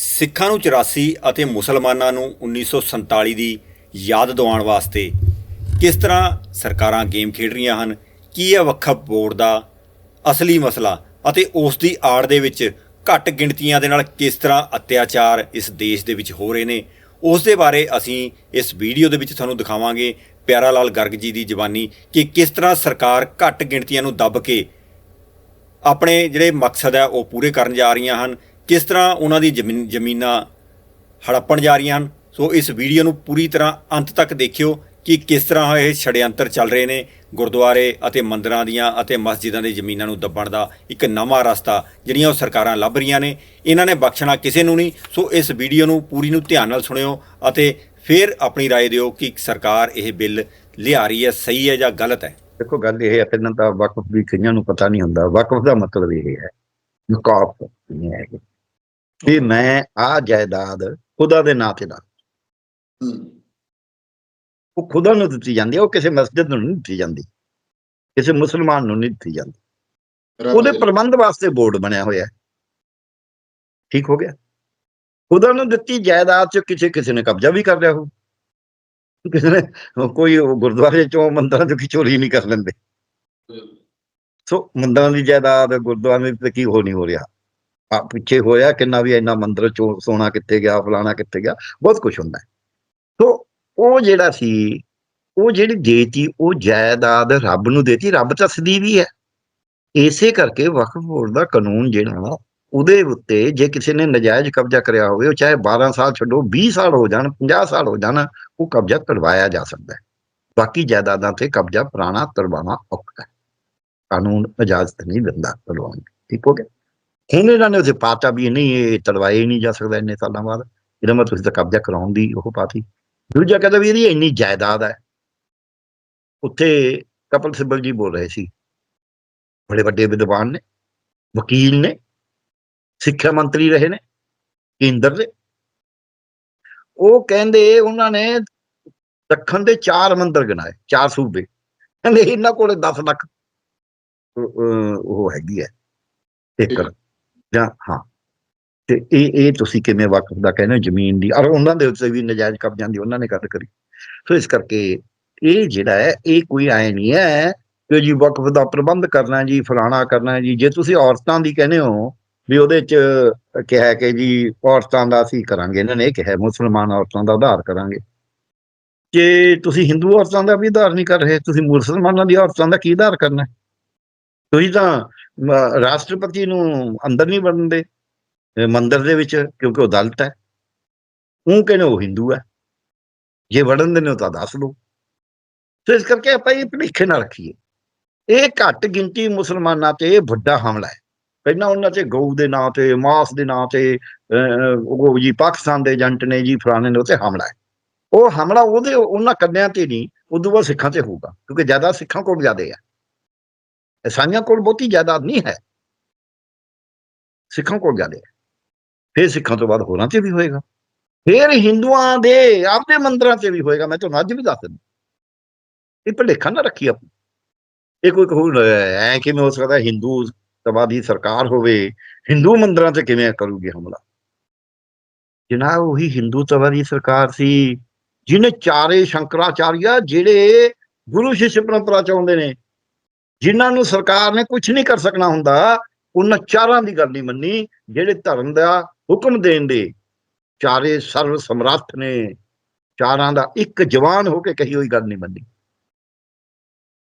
ਸਿੱਖਾਂ ਨੂੰ 84 ਅਤੇ ਮੁਸਲਮਾਨਾਂ ਨੂੰ 1947 ਦੀ ਯਾਦ ਦਿਵਾਉਣ ਵਾਸਤੇ ਕਿਸ ਤਰ੍ਹਾਂ ਸਰਕਾਰਾਂ ਗੇਮ ਖੇਡ ਰਹੀਆਂ ਹਨ, ਕੀ ਹੈ ਵਕਫ ਬੋਰਡ ਦਾ ਅਸਲੀ ਮਸਲਾ ਅਤੇ ਉਸ ਦੀ ਆੜ ਦੇ ਵਿੱਚ ਘੱਟ ਗਿਣਤੀਆਂ ਦੇ ਨਾਲ ਕਿਸ ਤਰ੍ਹਾਂ ਅਤਿਆਚਾਰ ਇਸ ਦੇਸ਼ ਦੇ ਵਿੱਚ ਹੋ ਰਹੇ ਨੇ, ਉਸ ਦੇ ਬਾਰੇ ਅਸੀਂ ਇਸ ਵੀਡੀਓ ਦੇ ਵਿੱਚ ਤੁਹਾਨੂੰ ਦਿਖਾਵਾਂਗੇ। ਪਿਆਰਾ ਲਾਲ ਗਰਗ ਜੀ ਦੀ ਜ਼ਬਾਨੀ ਕਿ ਕਿਸ ਤਰ੍ਹਾਂ ਸਰਕਾਰ ਘੱਟ ਗਿਣਤੀਆਂ ਨੂੰ ਦੱਬ ਕੇ ਆਪਣੇ ਜਿਹੜੇ ਮਕਸਦ ਹੈ ਉਹ ਪੂਰੇ ਕਰਨ ਜਾ ਰਹੀਆਂ ਹਨ ਕਿਸ ਤਰ੍ਹਾਂ ਉਹਨਾਂ ਦੀ ਜ਼ਮੀਨ ਜ਼ਮੀਨਾਂ ਹੜੱਪਣ ਜਾ ਰਹੀਆਂ ਹਨ ਸੋ ਇਸ ਵੀਡੀਓ ਨੂੰ ਪੂਰੀ ਤਰ੍ਹਾਂ ਅੰਤ ਤੱਕ ਦੇਖਿਓ ਕਿ ਕਿਸ ਤਰ੍ਹਾਂ ਇਹ ਛੜਯੰਤਰ ਚੱਲ ਰਹੇ ਨੇ ਗੁਰਦੁਆਰੇ ਅਤੇ ਮੰਦਰਾਂ ਦੀਆਂ ਅਤੇ ਮਸਜਿਦਾਂ ਦੀ ਜ਼ਮੀਨਾਂ ਨੂੰ ਦੱਬਣ ਦਾ ਇੱਕ ਨਵਾਂ ਰਸਤਾ ਜਿਹੜੀਆਂ ਉਹ ਸਰਕਾਰਾਂ ਲੱਭ ਰਹੀਆਂ ਨੇ ਇਹਨਾਂ ਨੇ ਬਖਸ਼ਣਾ ਕਿਸੇ ਨੂੰ ਨਹੀਂ ਸੋ ਇਸ ਵੀਡੀਓ ਨੂੰ ਪੂਰੀ ਨੂੰ ਧਿਆਨ ਨਾਲ ਸੁਣਿਓ ਅਤੇ ਫਿਰ ਆਪਣੀ رائے ਦਿਓ ਕਿ ਸਰਕਾਰ ਇਹ ਬਿੱਲ ਲਿਆ ਰਹੀ ਹੈ ਸਹੀ ਹੈ ਜਾਂ ਗਲਤ ਹੈ ਦੇਖੋ ਗੱਲ ਇਹ ਹੈ ਪਹਿਲਾਂ ਤਾਂ ਵਕਫ ਵੀ ਕਈਆਂ ਨੂੰ ਪਤਾ ਨਹੀਂ ਹੁੰਦਾ ਵਕਫ ਦਾ ਮਤਲਬ ਇਹ ਹੈ ਵਕਾਫ ਨਹੀਂ ਹੈ ਕਿ ਮੈਂ ਆ ਜਾਇਦਾਦ ਖੁਦਾ ਦੇ ਨਾਂ ਤੇ ਦਾ ਉਹ ਖੁਦਾ ਨੂੰ ਦਿੱਤੀ ਜਾਂਦੀ ਹੈ ਉਹ ਕਿਸੇ ਮਸਜਿਦ ਨੂੰ ਨਹੀਂ ਦਿੱਤੀ ਜਾਂਦੀ ਕਿਸੇ ਮੁਸਲਮਾਨ ਨੂੰ ਨਹੀਂ ਦਿੱਤੀ ਜਾਂਦੀ। ਉਹਦੇ ਪ੍ਰਬੰਧ ਵਾਸਤੇ ਬੋਰਡ ਬਣਿਆ ਹੋਇਆ ਹੈ। ਠੀਕ ਹੋ ਗਿਆ? ਖੁਦਾ ਨੂੰ ਦਿੱਤੀ ਜਾਇਦਾਦ ਚ ਕਿਸੇ ਕਿਸੇ ਨੇ ਕਬਜ਼ਾ ਵੀ ਕਰ ਲਿਆ ਹੋ ਕਿਸੇ ਨੇ ਕੋਈ ਗੁਰਦੁਆਰੇ ਚੋਂ ਮੰਦਰਾਂ ਚੋਂ ਕੀ ਚੋਰੀ ਨਹੀਂ ਕਰ ਲੈਂਦੇ। ਸੋ ਮੰਦਰਾਂ ਦੀ ਜਾਇਦਾਦ ਗੁਰਦੁਆਰੇ ਤੇ ਕੀ ਹੋ ਨਹੀਂ ਹੋ ਰਿਹਾ? ਆ ਪਿੱਛੇ ਹੋਇਆ ਕਿੰਨਾ ਵੀ ਇੰਨਾ ਮੰਦਰ ਚੋਂ ਸੋਨਾ ਕਿੱਥੇ ਗਿਆ, ਫਲਾਣਾ ਕਿੱਥੇ ਗਿਆ, ਬਹੁਤ ਕੁਝ ਹੁੰਦਾ ਸੋ ਉਹ ਜਿਹੜਾ ਸੀ, ਉਹ ਜਿਹੜੀ ਦੇਤੀ, ਉਹ ਜਾਇਦਾਦ ਰੱਬ ਨੂੰ ਦੇਤੀ, ਰੱਬ ਦੱਸਦੀ ਵੀ ਹੈ। ਇਸੇ ਕਰਕੇ ਵਕਫ ਬੋਰਡ ਦਾ ਕਾਨੂੰਨ ਜਿਹੜਾ ਉਹਦੇ ਉੱਤੇ ਜੇ ਕਿਸੇ ਨੇ ਨਜਾਇਜ਼ ਕਬਜ਼ਾ ਕਰਿਆ ਹੋਵੇ, ਉਹ ਚਾਹੇ 12 ਸਾਲ ਛੱਡੋ 20 ਸਾਲ ਹੋ ਜਾਣ 50 ਸਾਲ ਹੋ ਜਾਣ, ਉਹ ਕਬਜ਼ਾ ਕਰਵਾਇਆ ਜਾ ਸਕਦਾ ਹੈ। ਬਾਕੀ ਜਾਇਦਾਦਾਂ ਤੇ ਕਬਜ਼ਾ ਪੁਰਾਣਾ ਕਰਵਾਉਣਾ ਔਖਾ ਹੈ। ਕਾਨੂੰਨ ਇਜਾਜ਼ਤ ਨਹੀਂ ਦਿੰਦਾ ਕਰਵਾਉਣ ਠੀਕ ਹੋ ਗਿਆ? ਹੁਣ ਇਹਨਾਂ ਨੇ ਉਸੇ ਪਾਤਾ ਵੀ ਨਹੀਂ, ਇਹ ਤੜਵਾਏ ਨਹੀਂ ਜਾ ਸਕਦਾ ਇੰਨੇ ਸਾਲਾਂ ਬਾਅਦ। ਇਹਦਾ ਮਤਲਬ ਤੁਸੀਂ ਤਾਂ ਕਬਜ਼ਾ ਕਰਾਉਣ ਦੀ ਉਹ ਪਾਤੀ। ਦੂਜਾ ਕਹਿੰਦਾ ਵੀ ਇਹਦੀ ਇੰਨੀ ਜਾਇਦਾਦ ਹੈ। ਉੱਥੇ ਕਪਲ ਸਿੱਬਲ ਜੀ ਬੋਲ ਰਹੇ ਸੀ। ਬੜੇ ਵੱਡੇ ਵਿਦਵਾਨ ਨੇ, ਵਕੀਲ ਨੇ, ਸਿੱਖਿਆ ਮੰਤਰੀ ਰਹੇ ਨੇ, ਕੇਂਦਰ ਦੇ। ਉਹ ਕਹਿੰਦੇ ਉਹਨਾਂ ਨੇ ਦੱਖਣ ਦੇ ਚਾਰ ਮੰਦਰ ਗਿਣਾਏ, ਚਾਰ ਸੂਬੇ। ਕਹਿੰਦੇ ਇਹਨਾਂ ਕੋਲੇ 10 ਲੱਖ ਉਹ ਹੈਗੀ ਹੈ, ਏਕੜ। ਜਾਂ ਹਾਂ। ਤੇ ਇਹ ਇਹ ਤੁਸੀਂ ਕਿਵੇਂ ਵਕਫ ਦਾ ਕਹਿੰਦੇ ਹੋ ਜ਼ਮੀਨ ਦੀ ਔਰ ਉਹਨਾਂ ਦੇ ਉੱਤੇ ਵੀ ਨਜਾਇਜ਼ ਕਬਜ਼ਿਆਂ ਦੀ ਉਹਨਾਂ ਨੇ ਗੱਲ ਕਰੀ। ਸੋ ਇਸ ਕਰਕੇ ਇਹ ਜਿਹੜਾ ਹੈ, ਇਹ ਕੋਈ ਆਏ ਨਹੀਂ ਹੈ ਕਿ ਜੀ ਵਕਫ ਦਾ ਪ੍ਰਬੰਧ ਕਰਨਾ ਜੀ, ਫਲਾਣਾ ਕਰਨਾ ਜੀ। ਜੇ ਤੁਸੀਂ ਔਰਤਾਂ ਦੀ ਕਹਿੰਦੇ ਹੋ ਵੀ ਉਹਦੇ ਚ ਕਿਹਾ ਕਿ ਜੀ ਔਰਤਾਂ ਦਾ ਅਸੀਂ ਕਰਾਂਗੇ, ਇਹਨਾਂ ਨੇ ਇਹ ਕਿਹਾ ਮੁਸਲਮਾਨ ਔਰਤਾਂ ਦਾ ਉਧਾਰ ਕਰਾਂਗੇ। ਜੇ ਤੁਸੀਂ ਹਿੰਦੂ ਔਰਤਾਂ ਦਾ ਵੀ ਉਧਾਰ ਨਹੀਂ ਕਰ ਰਹੇ, ਤੁਸੀਂ ਮੁਸਲਮਾਨਾਂ ਦੀ ਔਰਤਾਂ ਦਾ ਕੀ ਉਧਾਰ ਕਰਨਾ ਤੁਸੀਂ ਤਾਂ ਰਾਸ਼ਟਰਪਤੀ ਨੂੰ ਅੰਦਰ ਨਹੀਂ ਵੜਨ ਦੇ ਅਹ, ਦੇ ਵਿੱਚ ਕਿਉਂਕਿ ਉਹ ਦਲਿਤ ਹੈ। ਉਹ ਕਹਿੰਦੇ ਉਹ ਹਿੰਦੂ ਹੈ। ਜੇ ਵੜਨ ਦੇ ਨੇ ਤਾਂ ਦੱਸ ਦਿਓ ਸੋ ਇਸ ਕਰਕੇ ਆਪਾਂ ਇਹ ਭੁਲੇਖੇ ਨਾਲ ਰੱਖੀਏ। ਇਹ ਘੱਟ ਗਿਣਤੀ ਮੁਸਲਮਾਨਾਂ ਤੇ ਇਹ ਵੱਡਾ ਹਮਲਾ ਹੈ। ਪਹਿਲਾਂ ਉਹਨਾਂ ਤੇ ਗਊ ਦੇ ਨਾਂ ਤੇ ਮਾਸ ਦੇ ਨਾਂ ਤੇ ਉਹ ਜੀ ਪਾਕਿਸਤਾਨ ਦੇ ਏਜੰਟ ਨੇ ਜੀ ਫਲਾਣੇ ਨੇ ਉੱਤੇ ਹਮਲਾ ਹੈ। ਉਹ ਹਮਲਾ ਉਹਦੇ ਉਹਨਾਂ ਕੰਨਿਆਂ ਤੇ ਨਹੀਂ ਉਦੋਂ ਬਾਅਦ ਸਿੱਖਾਂ ਤੇ ਹੋਊਗਾ। ਕਿਉਂਕਿ ਜ਼ਿਆਦਾ ਸਿੱਖਾਂ ਕੋਲ ਜ਼ਿਆਦਾ ਹੈ। ਇਸਾਈਆਂ ਕੋਲ ਬਹੁਤੀ ਜਾਇਦਾਦ ਨਹੀਂ ਹੈ ਸਿੱਖਾਂ ਕੋਲ ਜ਼ਿਆਦਾ ਹੈ ਫਿਰ ਸਿੱਖਾਂ ਤੋਂ ਬਾਅਦ ਹੋਰਾਂ ਤੇ ਵੀ ਹੋਏਗਾ ਫਿਰ ਹਿੰਦੂਆਂ ਦੇ ਆਪਦੇ ਮੰਦਰਾਂ ਤੇ ਵੀ ਹੋਏਗਾ ਮੈਂ ਤੁਹਾਨੂੰ ਅੱਜ ਵੀ ਦੱਸ ਦਿੰਦਾ ਇਹ ਭੁਲੇਖਾ ਨਾ ਰੱਖੀ ਆਪ ਇਹ ਕੋਈ ਕਹੂ ਐ ਕਿਵੇਂ ਹੋ ਸਕਦਾ ਹਿੰਦੂ ਸਭਾ ਦੀ ਸਰਕਾਰ ਹੋਵੇ ਹਿੰਦੂ ਮੰਦਰਾਂ ਤੇ ਕਿਵੇਂ ਕਰੂਗੀ ਹਮਲਾ ਜਨਾਬ ਉਹੀ ਹਿੰਦੂ ਸਭਾ ਦੀ ਸਰਕਾਰ ਸੀ ਜਿਹਨੇ ਚਾਰੇ ਸ਼ੰਕਰਾਚਾਰੀਆ ਜਿਹੜੇ ਗੁਰੂ ਸ਼ਿਸ਼ ਪਰੰਪਰਾ ਚਾਹੁੰਦੇ ਨੇ ਜਿਨ੍ਹਾਂ ਨੂੰ ਸਰਕਾਰ ਨੇ ਕੁਝ ਨਹੀਂ ਕਰ ਸਕਣਾ ਹੁੰਦਾ, ਉਹਨਾਂ ਚਾਰਾਂ ਦੀ ਗੱਲ ਨਹੀਂ ਮੰਨੀ, ਜਿਹੜੇ ਧਰਮ ਦਾ ਹੁਕਮ ਦੇਣ ਦੇ ਚਾਰੇ ਸਰਵ ਸਮਰੱਥ ਨੇ, ਚਾਰਾਂ ਦਾ ਇੱਕ ਜਵਾਨ ਹੋ ਕੇ ਕਹੀ ਹੋਈ ਗੱਲ ਨਹੀਂ ਮੰਨੀ।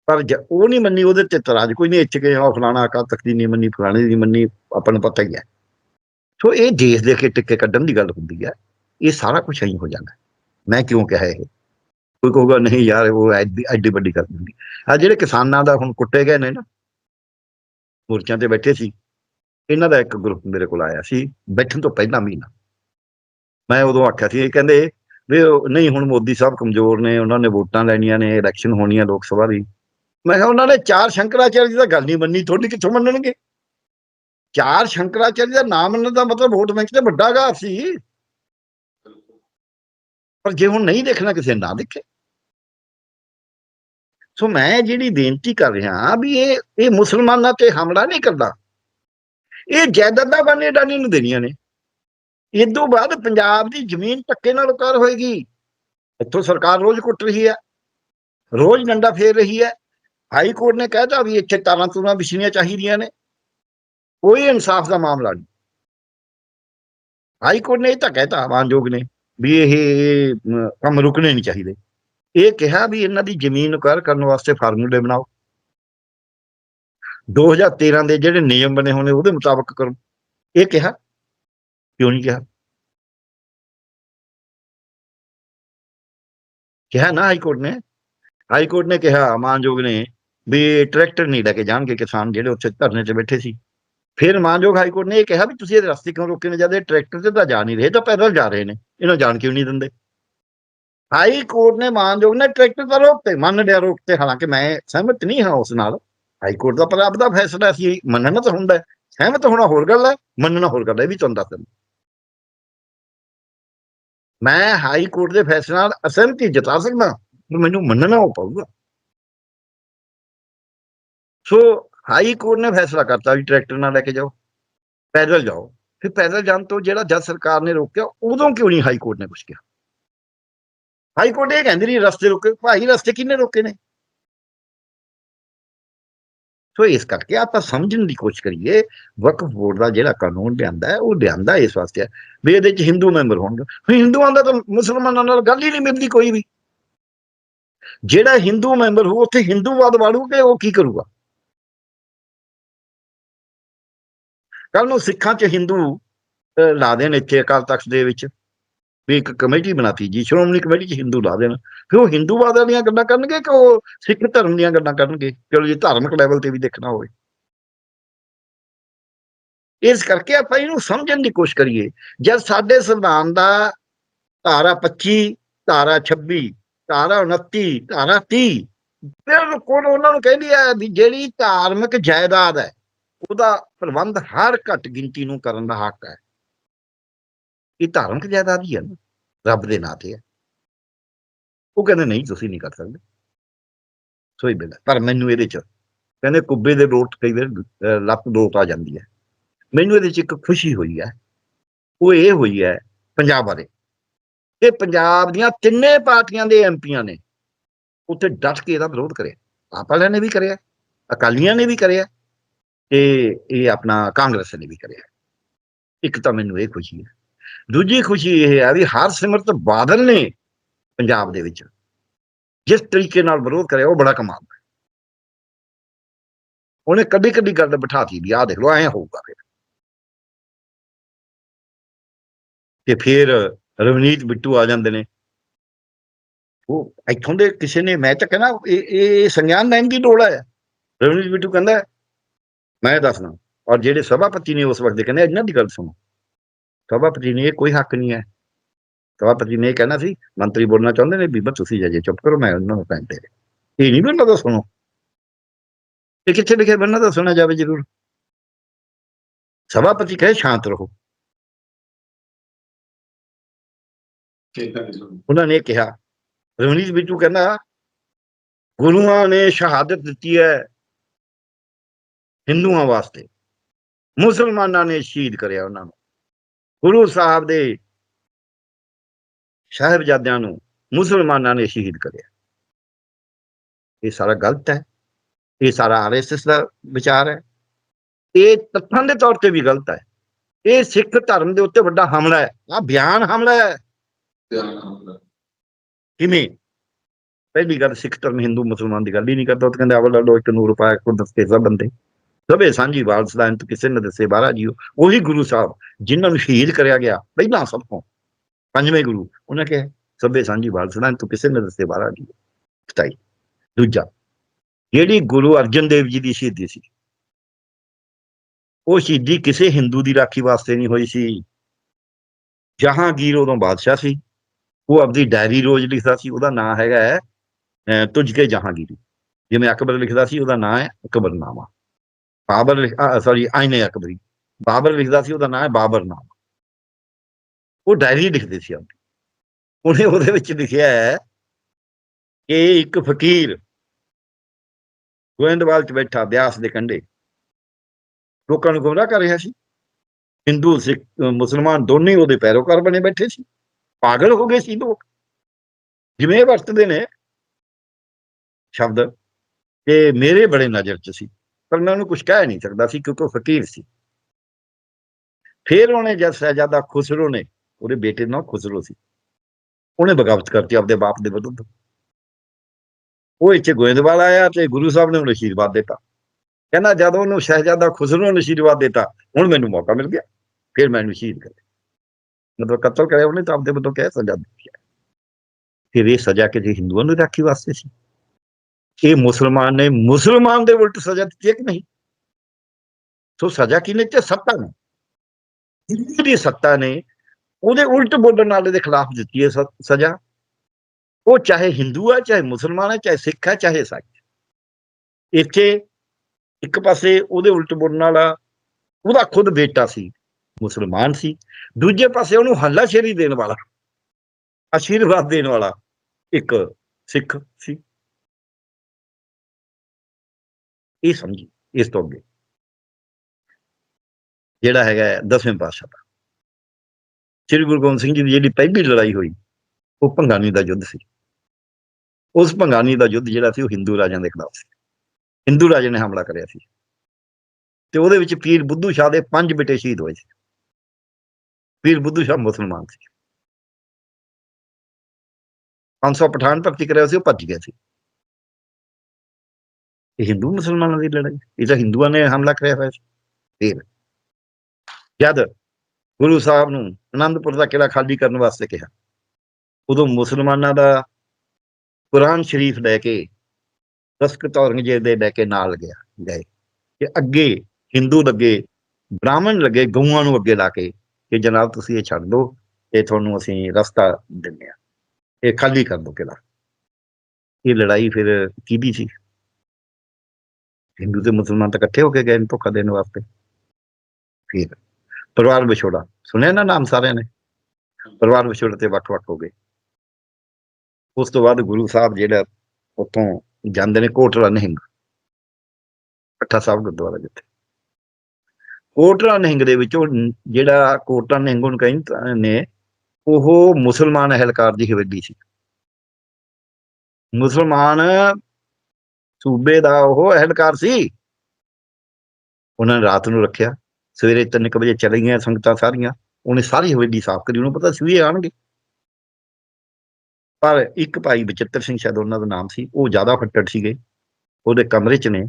ਪਰ ਜ- ਉਹ ਨਹੀਂ ਮੰਨੀ, ਉਹਦੇ ਤੇ ਤਰਾਜ ਕੋਈ ਨਹੀਂ ਇੱਥੇ ਕੇ ਆ, ਫਲਾਣਾ ਕਾ ਤੱਕ ਦੀ ਨਹੀਂ ਮੰਨੀ, ਫਲਾਣੇ ਦੀ ਨਹੀਂ ਮੰਨੀ, ਆਪਾਂ ਨੂੰ ਪਤਾ ਹੀ ਹੈ। ਸੋ ਇਹ ਦੇਸ਼ ਦੇ ਕੇ ਟਿੱਕੇ ਕੱਢਣ ਦੀ ਗੱਲ ਹੁੰਦੀ ਹੈ। ਇਹ ਸਾਰਾ ਕੁਝ ਐਂ ਹੋ ਜਾਂਦਾ। ਮੈਂ ਕਿਉਂ ਕਿਹਾ ਇਹ? ਕੋਈ ਕਹੂਗਾ, ਨਹੀਂ ਯਾਰ, ਉਹ ਐਡੀ ਵੱਡੀ ਕਰ ਦਿੰਦੀ ਆ ਜਿਹੜੇ ਕਿਸਾਨਾਂ ਦਾ ਹੁਣ ਕੁੱਟੇ ਗਏ ਨੇ ਨਾ ਮੋਰਚਿਆਂ ਤੇ ਬੈਠੇ ਸੀ, ਇਹਨਾਂ ਦਾ ਇੱਕ ਗਰੁੱਪ ਮੇਰੇ ਕੋਲ ਆਇਆ ਸੀ, ਬੈਠਣ ਤੋਂ ਪਹਿਲਾਂ ਮਹੀਨਾ। ਮੈਂ ਉਦੋਂ ਆਖਿਆ ਸੀ, ਇਹ ਕਹਿੰਦੇ ਵੀ ਨਹੀਂ, ਹੁਣ ਮੋਦੀ ਸਾਹਿਬ ਕਮਜ਼ੋਰ ਨੇ, ਉਹਨਾਂ ਨੇ ਵੋਟਾਂ ਲੈਣੀਆਂ ਨੇ, ਇਲੈਕਸ਼ਨ ਹੋਣੀ ਹੋਣੀਆਂ ਲੋਕ ਸਭਾ ਦੀ। ਮੈਂ ਕਿਹਾ, ਉਹਨਾਂ ਨੇ ਚਾਰ ਸ਼ੰਕਰਾਚਾਰਿਆ ਦੀ ਤਾਂ ਗੱਲ ਨਹੀਂ ਮੰਨੀ, ਤੁਹਾਡੀ ਕਿੱਥੋਂ ਮੰਨਣਗੇ? ਚਾਰ ਸ਼ੰਕਰਾਚਾਰਿਆ ਦਾ ਨਾਮ ਮੰਨਣ ਦਾ ਮਤਲਬ ਵੋਟ ਬੈਂਕ ਤੇ ਵੱਡਾ ਗਾ ਸੀ। ਪਰ ਜੇ ਹੁਣ ਨਹੀਂ ਦੇਖਣਾ ਕਿਸੇ ਨਾ ਦੇਖੇ ਸੋ ਮੈਂ ਜਿਹੜੀ ਬੇਨਤੀ ਕਰ ਰਿਹਾ ਵੀ ਇਹ ਇਹ ਮੁਸਲਮਾਨਾਂ ਤੇ ਹਮਲਾ ਨਹੀਂ ਕਰਦਾ ਇਹ ਜਾਇਦਾਦਾਂ ਬਾਨੇ ਡਾਨੀ ਨੂੰ ਦੇਣੀਆਂ ਨੇ। ਇਸ ਤੋਂ ਬਾਅਦ ਪੰਜਾਬ ਦੀ ਜ਼ਮੀਨ ਧੱਕੇ ਨਾਲ ਉਕਾਰ ਹੋਏਗੀ। ਇੱਥੋਂ ਸਰਕਾਰ ਰੋਜ਼ ਕੁੱਟ ਰਹੀ ਹੈ। ਰੋਜ਼ ਡੰਡਾ ਫੇਰ ਰਹੀ ਹੈ। ਹਾਈ ਕੋਰਟ ਨੇ ਕਹਿਤਾ ਵੀ ਇੱਥੇ ਤਾਰਾਂ ਤੂਰਾਂ ਵਿਛਣੀਆਂ ਚਾਹੀਦੀਆਂ ਨੇ। ਕੋਈ ਇਨਸਾਫ ਦਾ ਮਾਮਲਾ ਨਹੀਂ। ਹਾਈ ਕੋਰਟ ਨੇ ਇਹ ਤਾਂ ਕਹਿਤਾ ਮਾਨਯੋਗ ਨੇ, ਵੀ ਇਹ ਕੰਮ ਰੁਕਣੇ ਨਹੀਂ ਚਾਹੀਦੇ। ਇਹ ਕਿਹਾ ਵੀ ਇਹਨਾਂ ਦੀ ਜ਼ਮੀਨ ਅਕਵਾਇਰ ਕਰਨ ਵਾਸਤੇ ਫਾਰਮੂਲੇ ਬਣਾਓ। 2013 ਦੇ ਜਿਹੜੇ ਨਿਯਮ ਬਣੇ ਹੋਣੇ ਉਹਦੇ ਮੁਤਾਬਕ ਕਰੋ। ਇਹ ਕਿਹਾ? ਕਿਉਂ ਨਹੀਂ ਕਿਹਾ? ਕਿਹਾ ਨਾ ਹਾਈ ਕੋਰਟ ਨੇ? ਹਾਈ ਕੋਰਟ ਨੇ ਕਿਹਾ, ਮਾਨਯੋਗ ਨੇ, ਵੀ ਟਰੈਕਟਰ ਨਹੀਂ ਲੈ ਕੇ ਜਾਣਗੇ ਕਿਸਾਨ ਜਿਹੜੇ ਉੱਥੇ ਧਰਨੇ 'ਤੇ ਬੈਠੇ ਸੀ। ਫਿਰ ਮਾਨਯੋਗ ਹਾਈ ਕੋਰਟ ਨੇ ਇਹ ਕਿਹਾ ਵੀ ਤੁਸੀਂ ਇਹ ਰਸਤੇ ਕਿਉਂ ਰੋਕੇ ਨੇ? ਜਦ ਇਹ ਟਰੈਕਟਰ ਤੇ ਤਾਂ ਜਾ ਨਹੀਂ ਰਹੇ, ਤਾਂ ਪੈਦਲ ਜਾ ਰਹੇ ਨੇ। ਇਹਨਾਂ ਜਾਣ ਕਿਉਂ ਨਹੀਂ ਦਿੰਦੇ? ਹਾਈ ਕੋਰਟ ਨੇ ਮਾਨਯੋਗ ਨੇ ਟਰੈਕਟਰ ਤਾਂ ਰੋਕਤੇ, ਮੰਨ ਲਿਆ ਰੋਕ ਤੇ ਹਾਲਾਂਕਿ ਮੈਂ ਸਹਿਮਤ ਨਹੀਂ ਹਾਂ ਉਸ ਨਾਲ। ਹਾਈ ਕੋਰਟ ਦਾ ਪਰ ਆਪਦਾ ਫੈਸਲਾ ਸੀ, ਮੰਨਣਾ ਤਾਂ ਹੁੰਦਾ ਸਹਿਮਤ ਹੋਣਾ ਹੋਰ ਗੱਲ ਹੈ, ਮੰਨਣਾ ਹੋਰ ਗੱਲ ਹੈ, ਇਹ ਵੀ ਤੁਹਾਨੂੰ ਦੱਸ ਦਿੰਦਾ। ਮੈਂ ਹਾਈ ਕੋਰਟ ਦੇ ਫੈਸਲੇ ਨਾਲ ਅਸਹਿਮਤੀ ਜਤਾ ਸਕਦਾ, ਪਰ ਮੈਨੂੰ ਮੰਨਣਾ ਉਹ ਪਊਗਾ। ਸੋ ਹਾਈ ਕੋਰਟ ਨੇ ਫੈਸਲਾ ਕਰਤਾ ਵੀ ਟਰੈਕਟਰ ਨਾਲ ਲੈ ਕੇ ਜਾਓ, ਪੈਦਲ ਜਾਓ। ਫਿਰ ਪੈਦਲ ਜਾਣ ਤੋਂ ਜਿਹੜਾ ਜਦ ਸਰਕਾਰ ਨੇ ਰੋਕਿਆ, ਉਦੋਂ ਕਿਉਂ ਨਹੀਂ ਹਾਈ ਕੋਰਟ ਨੇ ਕੁਝ ਕਿਹਾ? ਹਾਈ ਕੋਰਟ ਇਹ ਕਹਿੰਦੀ ਰਹੀ ਰਸਤੇ ਰੋਕੇ, ਭਾਈ ਰਸਤੇ ਕਿੰਨੇ ਰੋਕੇ ਨੇ? ਸੋ ਇਸ ਕਰਕੇ ਆਪਾਂ ਸਮਝਣ ਦੀ ਕੋਸ਼ਿਸ਼ ਕਰੀਏ, ਵਕਫ ਬੋਰਡ ਦਾ ਜਿਹੜਾ ਕਾਨੂੰਨ ਲਿਆਂਦਾ ਹੈ, ਉਹ ਲਿਆਂਦਾ ਇਸ ਵਾਸਤੇ ਵੀ ਇਹਦੇ ਚ ਹਿੰਦੂ ਮੈਂਬਰ ਹੋਣਗੇ। ਹੁਣ ਹਿੰਦੂਆਂ ਦਾ ਤਾਂ ਮੁਸਲਮਾਨਾਂ ਨਾਲ ਗੱਲ ਹੀ ਨਹੀਂ ਮਿਲਦੀ ਕੋਈ ਵੀ। ਜਿਹੜਾ ਹਿੰਦੂ ਮੈਂਬਰ ਹੋ ਉੱਥੇ ਹਿੰਦੂਵਾਦ ਵਾੜੂਗੇ, ਉਹ ਕੀ ਕਰੂਗਾ? ਕੱਲ ਨੂੰ ਸਿੱਖਾਂ ਚ ਹਿੰਦੂ ਲਾ ਦੇਣ ਇੱਥੇ ਅਕਾਲ ਤਖਤ ਦੇ ਵਿੱਚ। ਵੀ ਇੱਕ ਕਮੇਟੀ ਬਣਾਤੀ ਜੀ, ਸ਼੍ਰੋਮਣੀ ਕਮੇਟੀ ਚ ਹਿੰਦੂ ਲਾ ਦੇਣ। ਫਿਰ ਉਹ ਹਿੰਦੂਵਾਦ ਵਾਲੀਆਂ ਗੱਲਾਂ ਕਰਨਗੇ ਕਿ ਉਹ ਸਿੱਖ ਧਰਮ ਦੀਆਂ ਗੱਲਾਂ ਕਰਨਗੇ? ਚਲੋ ਜੇ ਧਾਰਮਿਕ ਲੈਵਲ ਤੇ ਵੀ ਦੇਖਣਾ ਹੋਵੇ। ਇਸ ਕਰਕੇ ਆਪਾਂ ਇਹਨੂੰ ਸਮਝਣ ਦੀ ਕੋਸ਼ਿਸ਼ ਕਰੀਏ। ਜਦ ਸਾਡੇ ਸੰਵਿਧਾਨ ਦਾ ਧਾਰਾ 25 ਧਾਰਾ 26 ਧਾਰਾ 29 ਧਾਰਾ 30 ਬਿਲਕੁਲ ਉਹਨਾਂ ਨੂੰ ਕਹਿੰਦੀ ਹੈ ਵੀ ਜਿਹੜੀ ਧਾਰਮਿਕ ਜਾਇਦਾਦ ਹੈ, ਉਹਦਾ ਪ੍ਰਬੰਧ ਹਰ ਘੱਟ ਗਿਣਤੀ ਨੂੰ ਕਰਨ ਦਾ ਹੱਕ ਹੈ। ਇਹ ਧਾਰਮਿਕ ਜਾਇਦਾਦ ਹੀ ਹੈ ਨਾ ਰੱਬ ਦੇ ਨਾਂ ਤੇ ਹੈ। ਉਹ ਕਹਿੰਦੇ ਨਹੀਂ ਤੁਸੀਂ ਨਹੀਂ ਕਰ ਸਕਦੇ। ਸੋ ਹੀ ਬਿਲਾ ਪਰ ਮੈਨੂੰ ਇਹਦੇ ਚ ਕਹਿੰਦੇ ਕੁੱਬੇ ਦੇ ਰੋਟ ਕਈ ਵਾਰ ਅਹ, ਲੱਤ ਦੋਟ ਆ ਜਾਂਦੀ ਹੈ। ਮੈਨੂੰ ਇਹਦੇ ਚ ਇੱਕ ਖੁਸ਼ੀ ਹੋਈ ਹੈ। ਉਹ ਇਹ ਹੋਈ ਹੈ ਪੰਜਾਬ ਬਾਰੇ। ਇਹ ਪੰਜਾਬ ਦੀਆਂ ਤਿੰਨੇ ਪਾਰਟੀਆਂ ਦੇ ਐਮਪੀਆਂ ਨੇ। ਉੱਥੇ ਡਟ ਕੇ ਇਹਦਾ ਵਿਰੋਧ ਕਰਿਆ। ਆਪ ਵਾਲਿਆਂ ਨੇ ਵੀ ਕਰਿਆ ਅਕਾਲੀਆਂ ਨੇ ਵੀ ਕਰਿਆ ਤੇ ਇਹ ਆਪਣਾ ਕਾਂਗਰਸ ਨੇ ਵੀ ਕਰਿਆ। ਇੱਕ ਤਾਂ ਮੈਨੂੰ ਇਹ ਖੁਸ਼ੀ ਹੈ। ਦੂਜੀ ਖੁਸ਼ੀ ਇਹ ਆ ਵੀ ਹਰਸਿਮਰਤ ਬਾਦਲ ਨੇ ਪੰਜਾਬ ਦੇ ਵਿੱਚ। ਜਿਸ ਤਰੀਕੇ ਨਾਲ ਵਿਰੋਧ ਕਰਿਆ, ਉਹ ਬੜਾ ਕਮਾਲ ਹੈ। ਉਹਨੇ ਕੱਢੀ ਕੱਢੀ ਗੱਲ ਬਿਠਾਤੀ ਵੀ ਆਹ ਦੇਖ ਲਓ, ਐਂ ਹੋਊਗਾ ਫਿਰ। ਤੇ ਫਿਰ ਰਵਨੀਤ ਬਿੱਟੂ ਆ ਜਾਂਦੇ ਨੇ। ਉਹ ਇੱਥੋਂ ਦੇ ਕਿਸੇ ਨੇ, ਮੈਂ ਤਾਂ ਕਹਿੰਦਾ, ਇਹ ਇਹ ਸੰਗਿਆਨ ਲੈਣ ਦੀ ਲੋੜ ਹੈ। ਰਵਨੀਤ ਬਿੱਟੂ ਕਹਿੰਦਾ, ਮੈਂ ਦੱਸਣਾ ਔਰ ਜਿਹੜੇ ਸਭਾਪਤੀ ਨੇ ਉਸ ਵਕਤ ਦੇ ਕਹਿੰਦੇ, ਇਹਨਾਂ ਦੀ ਗੱਲ ਸੁਣੋ। ਸਭਾਪਤੀ ਨੇ ਇਹ ਕੋਈ ਹੱਕ ਨਹੀਂ ਹੈ। ਸਭਾਪਤੀ ਨੇ ਇਹ ਕਹਿਣਾ ਸੀ, ਮੰਤਰੀ ਬੋਲਣਾ ਚਾਹੁੰਦੇ ਨੇ, ਬੀਬਾ ਤੁਸੀਂ ਜਾਜੇ ਚੁੱਪ ਕਰੋ, ਮੈਂ ਉਹਨਾਂ ਨੂੰ ਕਹਿੰਦੇ ਇਹ ਨਹੀਂ ਬੰਦਾ ਤਾਂ ਸੁਣੋ। ਇਹ ਕਿੱਥੇ ਲਿਖਿਆ ਬੰਨਾ ਦਾ ਸੁਣਾ ਜਾਵੇ ਜ਼ਰੂਰ। ਸਭਾਪਤੀ ਕਹੇ, ਸ਼ਾਂਤ ਰਹੋ। ਉਹਨਾਂ ਨੇ ਕਿਹਾ, ਰਵਨੀਤ ਬਿੱਟੂ ਕਹਿੰਦਾ, ਗੁਰੂਆਂ ਨੇ ਸ਼ਹਾਦਤ ਦਿੱਤੀ ਹੈ ਹਿੰਦੂਆਂ ਵਾਸਤੇ। ਮੁਸਲਮਾਨਾਂ ਨੇ ਸ਼ਹੀਦ ਕਰਿਆ ਉਹਨਾਂ ਨੂੰ। ਗੁਰੂ ਸਾਹਿਬ ਦੇ ਸਾਹਿਬਜ਼ਾਦਿਆਂ ਨੂੰ ਮੁਸਲਮਾਨਾਂ ਨੇ ਸ਼ਹੀਦ ਕਰਿਆ। ਇਹ ਸਾਰਾ ਗਲਤ ਹੈ। ਇਹ ਸਾਰਾ ਆਰਐਸਐਸ ਦਾ ਵਿਚਾਰ ਹੈ। ਇਹ ਤੱਥਾਂ ਦੇ ਤੌਰ ਤੇ ਵੀ ਗਲਤ ਹੈ। ਇਹ ਸਿੱਖ ਧਰਮ ਦੇ ਉੱਤੇ ਵੱਡਾ ਹਮਲਾ ਹੈ। ਆ ਬਿਆਨ ਹਮਲਾ ਹੈ। ਕਿਵੇਂ? ਪਹਿਲੀ ਗੱਲ ਸਿੱਖ ਧਰਮ ਹਿੰਦੂ ਮੁਸਲਮਾਨ ਦੀ ਗੱਲ ਹੀ ਨਹੀਂ ਕਰਦਾ। ਉਹ ਤਾਂ ਕਹਿੰਦੇ ਅਵਲ ਲੋ ਇੱਕ ਨੂਰ ਪਾਇਆ ਕੋ ਦੱਸੇ ਸਭ ਬੰਦੇ। ਸਭੇ ਸਾਂਝੀ ਵਾਲਸ ਦਾ ਅੰਤ ਕਿਸੇ ਨੇ ਦੱਸੇ ਬਾਰਾ ਜੀਓ ਉਹੀ ਗੁਰੂ ਸਾਹਿਬ ਜਿਨ੍ਹਾਂ ਨੂੰ ਸ਼ਹੀਦ ਕਰਿਆ ਗਿਆ ਪਹਿਲਾਂ ਸਭ ਤੋਂ ਪੰਜਵੇਂ ਗੁਰੂ ਉਹਨਾਂ ਕਿਹਾ ਸਭੇ ਸਾਂਝੀ ਵਾਲਸ ਦਾ ਅੰਤ ਕਿਸੇ ਨੇ ਦੱਸੇ ਬਾਰਾ ਜੀਓ। ਸਤਾਈ। ਦੂਜਾ ਜਿਹੜੀ ਗੁਰੂ ਅਰਜਨ ਦੇਵ ਜੀ ਦੀ ਸ਼ਹੀਦੀ ਸੀ ਉਹ ਸ਼ਹੀਦੀ ਕਿਸੇ ਹਿੰਦੂ ਦੀ ਰਾਖੀ ਵਾਸਤੇ ਨਹੀਂ ਹੋਈ ਸੀ। ਜਹਾਂਗੀਰ ਉਦੋਂ ਬਾਦਸ਼ਾਹ ਸੀ ਉਹ ਆਪਣੀ ਡਾਇਰੀ ਰੋਜ਼ ਲਿਖਦਾ ਸੀ ਉਹਦਾ ਨਾਂ ਹੈਗਾ ਹੈ ਅਹ, ਤੁਝ ਕੇ ਜਹਾਂਗੀਰੀ। ਜਿਵੇਂ ਅਕਬਰ ਲਿਖਦਾ ਸੀ ਉਹਦਾ ਨਾਂ ਹੈ ਅਕਬਰਨਾਮਾ। ਬਾਬਰ ਸੌਰੀ ਆਇਨੇ ਅਕਬਰੀ। ਬਾਬਰ ਲਿਖਦਾ ਸੀ, ਉਹਦਾ ਨਾਂ ਹੈ ਬਾਬਰ ਨਾਮ। ਉਹ ਡਾਇਰੀ ਲਿਖਦੇ ਸੀ ਆਪਣੀ ਉਹਨੇ ਉਹਦੇ ਵਿੱਚ ਲਿਖਿਆ ਹੈ ਕਿ ਇੱਕ ਫਕੀਰ ਗੋਇੰਦਵਾਲ ਚ ਬੈਠਾ ਬਿਆਸ ਦੇ ਕੰਢੇ। ਲੋਕਾਂ ਨੂੰ ਗੁੰਮਰਾਹ ਕਰ ਰਿਹਾ ਸੀ। ਹਿੰਦੂ, ਸਿੱਖ, ਮੁਸਲਮਾਨ ਦੋਨੇ ਹੀ ਉਹਦੇ ਪੈਰੋਕਾਰ ਬਣੇ ਬੈਠੇ ਸੀ। ਪਾਗਲ ਹੋ ਗਏ ਸੀ ਲੋਕ। ਜਿਵੇਂ ਵਰਤਦੇ ਨੇ ਸ਼ਬਦ ਤੇ ਮੇਰੇ ਬੜੇ ਨਜ਼ਰ 'ਚ ਸੀ। ਪਰ ਮੈਂ ਉਹਨੂੰ ਕੁਝ ਕਹਿ ਨਹੀਂ ਸਕਦਾ ਸੀ ਕਿਉਂਕਿ ਉਹ ਫਕੀਰ ਸੀ। ਫਿਰ ਉਹਨੇ ਜਦ ਸਹਿਜਾਦਾ ਖੁਸਰੋ ਨੇ, ਉਹਦੇ ਬੇਟੇ ਨਾਲ ਖੁਸਰੋ ਸੀ। ਉਹਨੇ ਬਗਾਵਤ ਕਰਤੀ ਆਪਦੇ ਬਾਪ ਦੇ ਵਿਰੁੱਧ। ਉਹ ਇੱਥੇ ਗੋਇੰਦਵਾਲ ਆਇਆ ਤੇ ਗੁਰੂ ਸਾਹਿਬ ਨੇ ਉਹਨੂੰ ਅਸ਼ੀਰਵਾਦ ਦਿੱਤਾ। ਕਹਿੰਦਾ ਜਦੋਂ ਉਹਨੂੰ ਸ਼ਹਿਜ਼ਾਦਾ ਖੁਸਰੋ ਨੇ ਅਸ਼ੀਰਵਾਦ ਦਿੱਤਾ, ਹੁਣ ਮੈਨੂੰ ਮੌਕਾ ਮਿਲ ਗਿਆ। ਫਿਰ ਮੈਨੂੰ ਸ਼ਹੀਦ ਕਰ ਮਤਲਬ ਕਤਲ ਕਰਿਆ ਉਹਨੇ ਤਾਂ ਆਪਦੇ ਵੱਲੋਂ ਕਹਿ ਸਜ਼ਾ ਦਿੱਤੀ ਫਿਰ ਇਹ ਸਜ਼ਾ ਕਿਸੇ ਹਿੰਦੂਆਂ ਨੂੰ ਰਾਖੀ ਵਾਸਤੇ ਸੀ। ਇਹ ਮੁਸਲਮਾਨ ਨੇ ਮੁਸਲਮਾਨ ਦੇ ਉਲਟ ਸਜ਼ਾ ਦਿੱਤੀ ਹੈ ਕਿ ਨਹੀਂ? ਸੋ ਸਜ਼ਾ ਕਿਨੇ ਤੇ ਸੱਤਾ ਨੇ। ਹਿੰਦੂ ਸੱਤਾ ਨੇ, ਉਹਦੇ ਉਲਟ ਬੋਲਣ ਵਾਲੇ ਦੇ ਖਿਲਾਫ ਦਿੱਤੀ ਹੈ ਸਜ਼ਾ। ਉਹ ਚਾਹੇ ਹਿੰਦੂ ਹੈ ਚਾਹੇ ਮੁਸਲਮਾਨ ਹੈ ਚਾਹੇ ਸਿੱਖ ਹੈ ਚਾਹੇ ਇਸਾਈ ਇੱਥੇ ਇੱਕ ਪਾਸੇ ਉਹਦੇ ਉਲਟ ਬੋਲਣ ਵਾਲਾ, ਉਹਦਾ ਖੁਦ ਬੇਟਾ ਸੀ, ਮੁਸਲਮਾਨ ਸੀ। ਦੂਜੇ ਪਾਸੇ ਉਹਨੂੰ ਹੱਲਾਸ਼ੇਰੀ ਦੇਣ ਵਾਲਾ, ਆਸ਼ੀਰਵਾਦ ਦੇਣ ਵਾਲਾ ਇੱਕ ਸਿੱਖ ਸੀ। ਇਹ ਸਮਝੀ, ਇਸ ਤੋਂ ਅੱਗੇ। ਜਿਹੜਾ ਹੈਗਾ ਦਸਵੇਂ ਪਾਤਸ਼ਾਹ ਦਾ। ਸ੍ਰੀ ਗੁਰੂ ਗੋਬਿੰਦ ਸਿੰਘ ਜੀ ਦੀ ਜਿਹੜੀ ਪਹਿਲੀ ਲੜਾਈ ਹੋਈ, ਉਹ ਭੰਗਾਨੀ ਦਾ ਯੁੱਧ ਸੀ। ਉਸ ਭੰਗਾਨੀ ਦਾ ਯੁੱਧ ਜਿਹੜਾ ਸੀ, ਉਹ ਹਿੰਦੂ ਰਾਜਿਆਂ ਦੇ ਖਿਲਾਫ ਸੀ। ਹਿੰਦੂ ਰਾਜੇ ਨੇ ਹਮਲਾ ਕਰਿਆ ਸੀ। ਤੇ ਉਹਦੇ ਵਿੱਚ ਪੀਰ ਬੁੱਧੂ ਸ਼ਾਹ ਦੇ ਪੰਜ ਬੇਟੇ ਸ਼ਹੀਦ ਹੋਏ ਸੀ। ਪੀਰ ਬੁੱਧੂ ਸ਼ਾਹ ਮੁਸਲਮਾਨ ਸੀ। 500 ਪਠਾਨ ਭਰਤੀ ਕਰਿਆ ਸੀ, ਉਹ ਭੱਜ ਗਿਆ ਸੀ। ਇਹ ਹਿੰਦੂ ਮੁਸਲਮਾਨਾਂ ਦੀ ਲੜਾਈ, ਇਹ ਤਾਂ ਹਿੰਦੂਆਂ ਨੇ ਹਮਲਾ ਕਰਿਆ ਹੋਇਆ ਸੀ। ਫਿਰ ਜਦ ਗੁਰੂ ਸਾਹਿਬ ਨੂੰ ਆਨੰਦਪੁਰ ਦਾ ਕਿਲਾ ਖਾਲੀ ਕਰਨ ਵਾਸਤੇ ਕਿਹਾ, ਉਦੋਂ ਮੁਸਲਮਾਨਾਂ ਦਾ ਕੁਰਾਨ ਸ਼ਰੀਫ ਲੈ ਕੇ ਦਸਤਖਤ ਔਰੰਗਜ਼ੇਬ ਦੇ ਲੈ ਕੇ ਨਾਲ ਗਿਆ, ਗਏ ਕਿ ਅੱਗੇ ਹਿੰਦੂ ਲੱਗੇ, ਬ੍ਰਾਹਮਣ ਲੱਗੇ, ਗਊਆਂ ਨੂੰ ਅੱਗੇ ਲਾ ਕੇ ਕਿ ਜਨਾਬ ਤੁਸੀਂ ਇਹ ਛੱਡ ਦਿਓ ਇਹ ਤੁਹਾਨੂੰ ਅਸੀਂ ਰਸਤਾ ਦਿੰਦੇ ਆ ਇਹ ਖਾਲੀ ਕਰ ਦਿਓ ਕਿਲਾ ਇਹ ਲੜਾਈ ਫਿਰ ਕਿਹਦੀ ਸੀ? ਹਿੰਦੂ ਤੇ ਮੁਸਲਮਾਨ ਤਾਂ ਇਕੱਠੇ ਹੋ ਕੇ ਗਏ ਧੋਖਾ ਦੇਣ ਵਾਸਤੇ। ਫਿਰ ਪਰਿਵਾਰ ਵਿਛੋੜਾ, ਸੁਣਿਆ ਨਾ ਨਾਮ ਸਾਰਿਆਂ ਨੇ? ਪਰਿਵਾਰ ਵਿਛੋੜੇ ਤੇ ਵੱਖ-ਵੱਖ ਹੋ ਗਏ। ਉਸ ਤੋਂ ਬਾਅਦ ਗੁਰੂ ਸਾਹਿਬ ਜਿਹੜਾ ਉੱਥੋਂ ਜਾਂਦੇ ਨੇ ਕੋਟਲਾ ਨਿਹੰਗ ਪੱਠਾ ਸਾਹਿਬ ਗੁਰਦੁਆਰਾ ਜਿੱਥੇ। ਕੋਟਲਾ ਨਿਹੰਗ ਦੇ ਵਿੱਚੋਂ ਜਿਹੜਾ ਕੋਟਲਾ ਨਿਹੰਗ ਨੂੰ ਕਹਿੰਦੇ ਨੇ, ਉਹ ਮੁਸਲਮਾਨ ਅਹਿਲਕਾਰ ਦੀ ਹਵੇਲੀ ਸੀ। ਮੁਸਲਮਾਨ ਸੂਬੇ ਦਾ ਉਹ ਅਹਿਲਕਾਰ ਸੀ। ਉਹਨਾਂ ਨੇ ਰਾਤ ਨੂੰ ਰੱਖਿਆ। ਸਵੇਰੇ 3 ਵਜੇ ਚਲੇ ਗਈਆਂ ਸੰਗਤਾਂ ਸਾਰੀਆਂ। ਉਹਨੇ ਸਾਰੀ ਹਵੇਲੀ ਸਾਫ਼ ਕਰੀ। ਉਹਨੂੰ ਪਤਾ ਸੀ ਵੀ ਆਣਗੇ ਪਰ ਇੱਕ ਭਾਈ ਬਚਿੱਤਰ ਸਿੰਘ ਸ਼ਾਇਦ ਉਹਨਾਂ ਦਾ ਨਾਮ ਸੀ। ਉਹ ਜ਼ਿਆਦਾ ਫੱਟੜ ਸੀਗੇ। ਉਹਦੇ ਕਮਰੇ 'ਚ ਨੇ।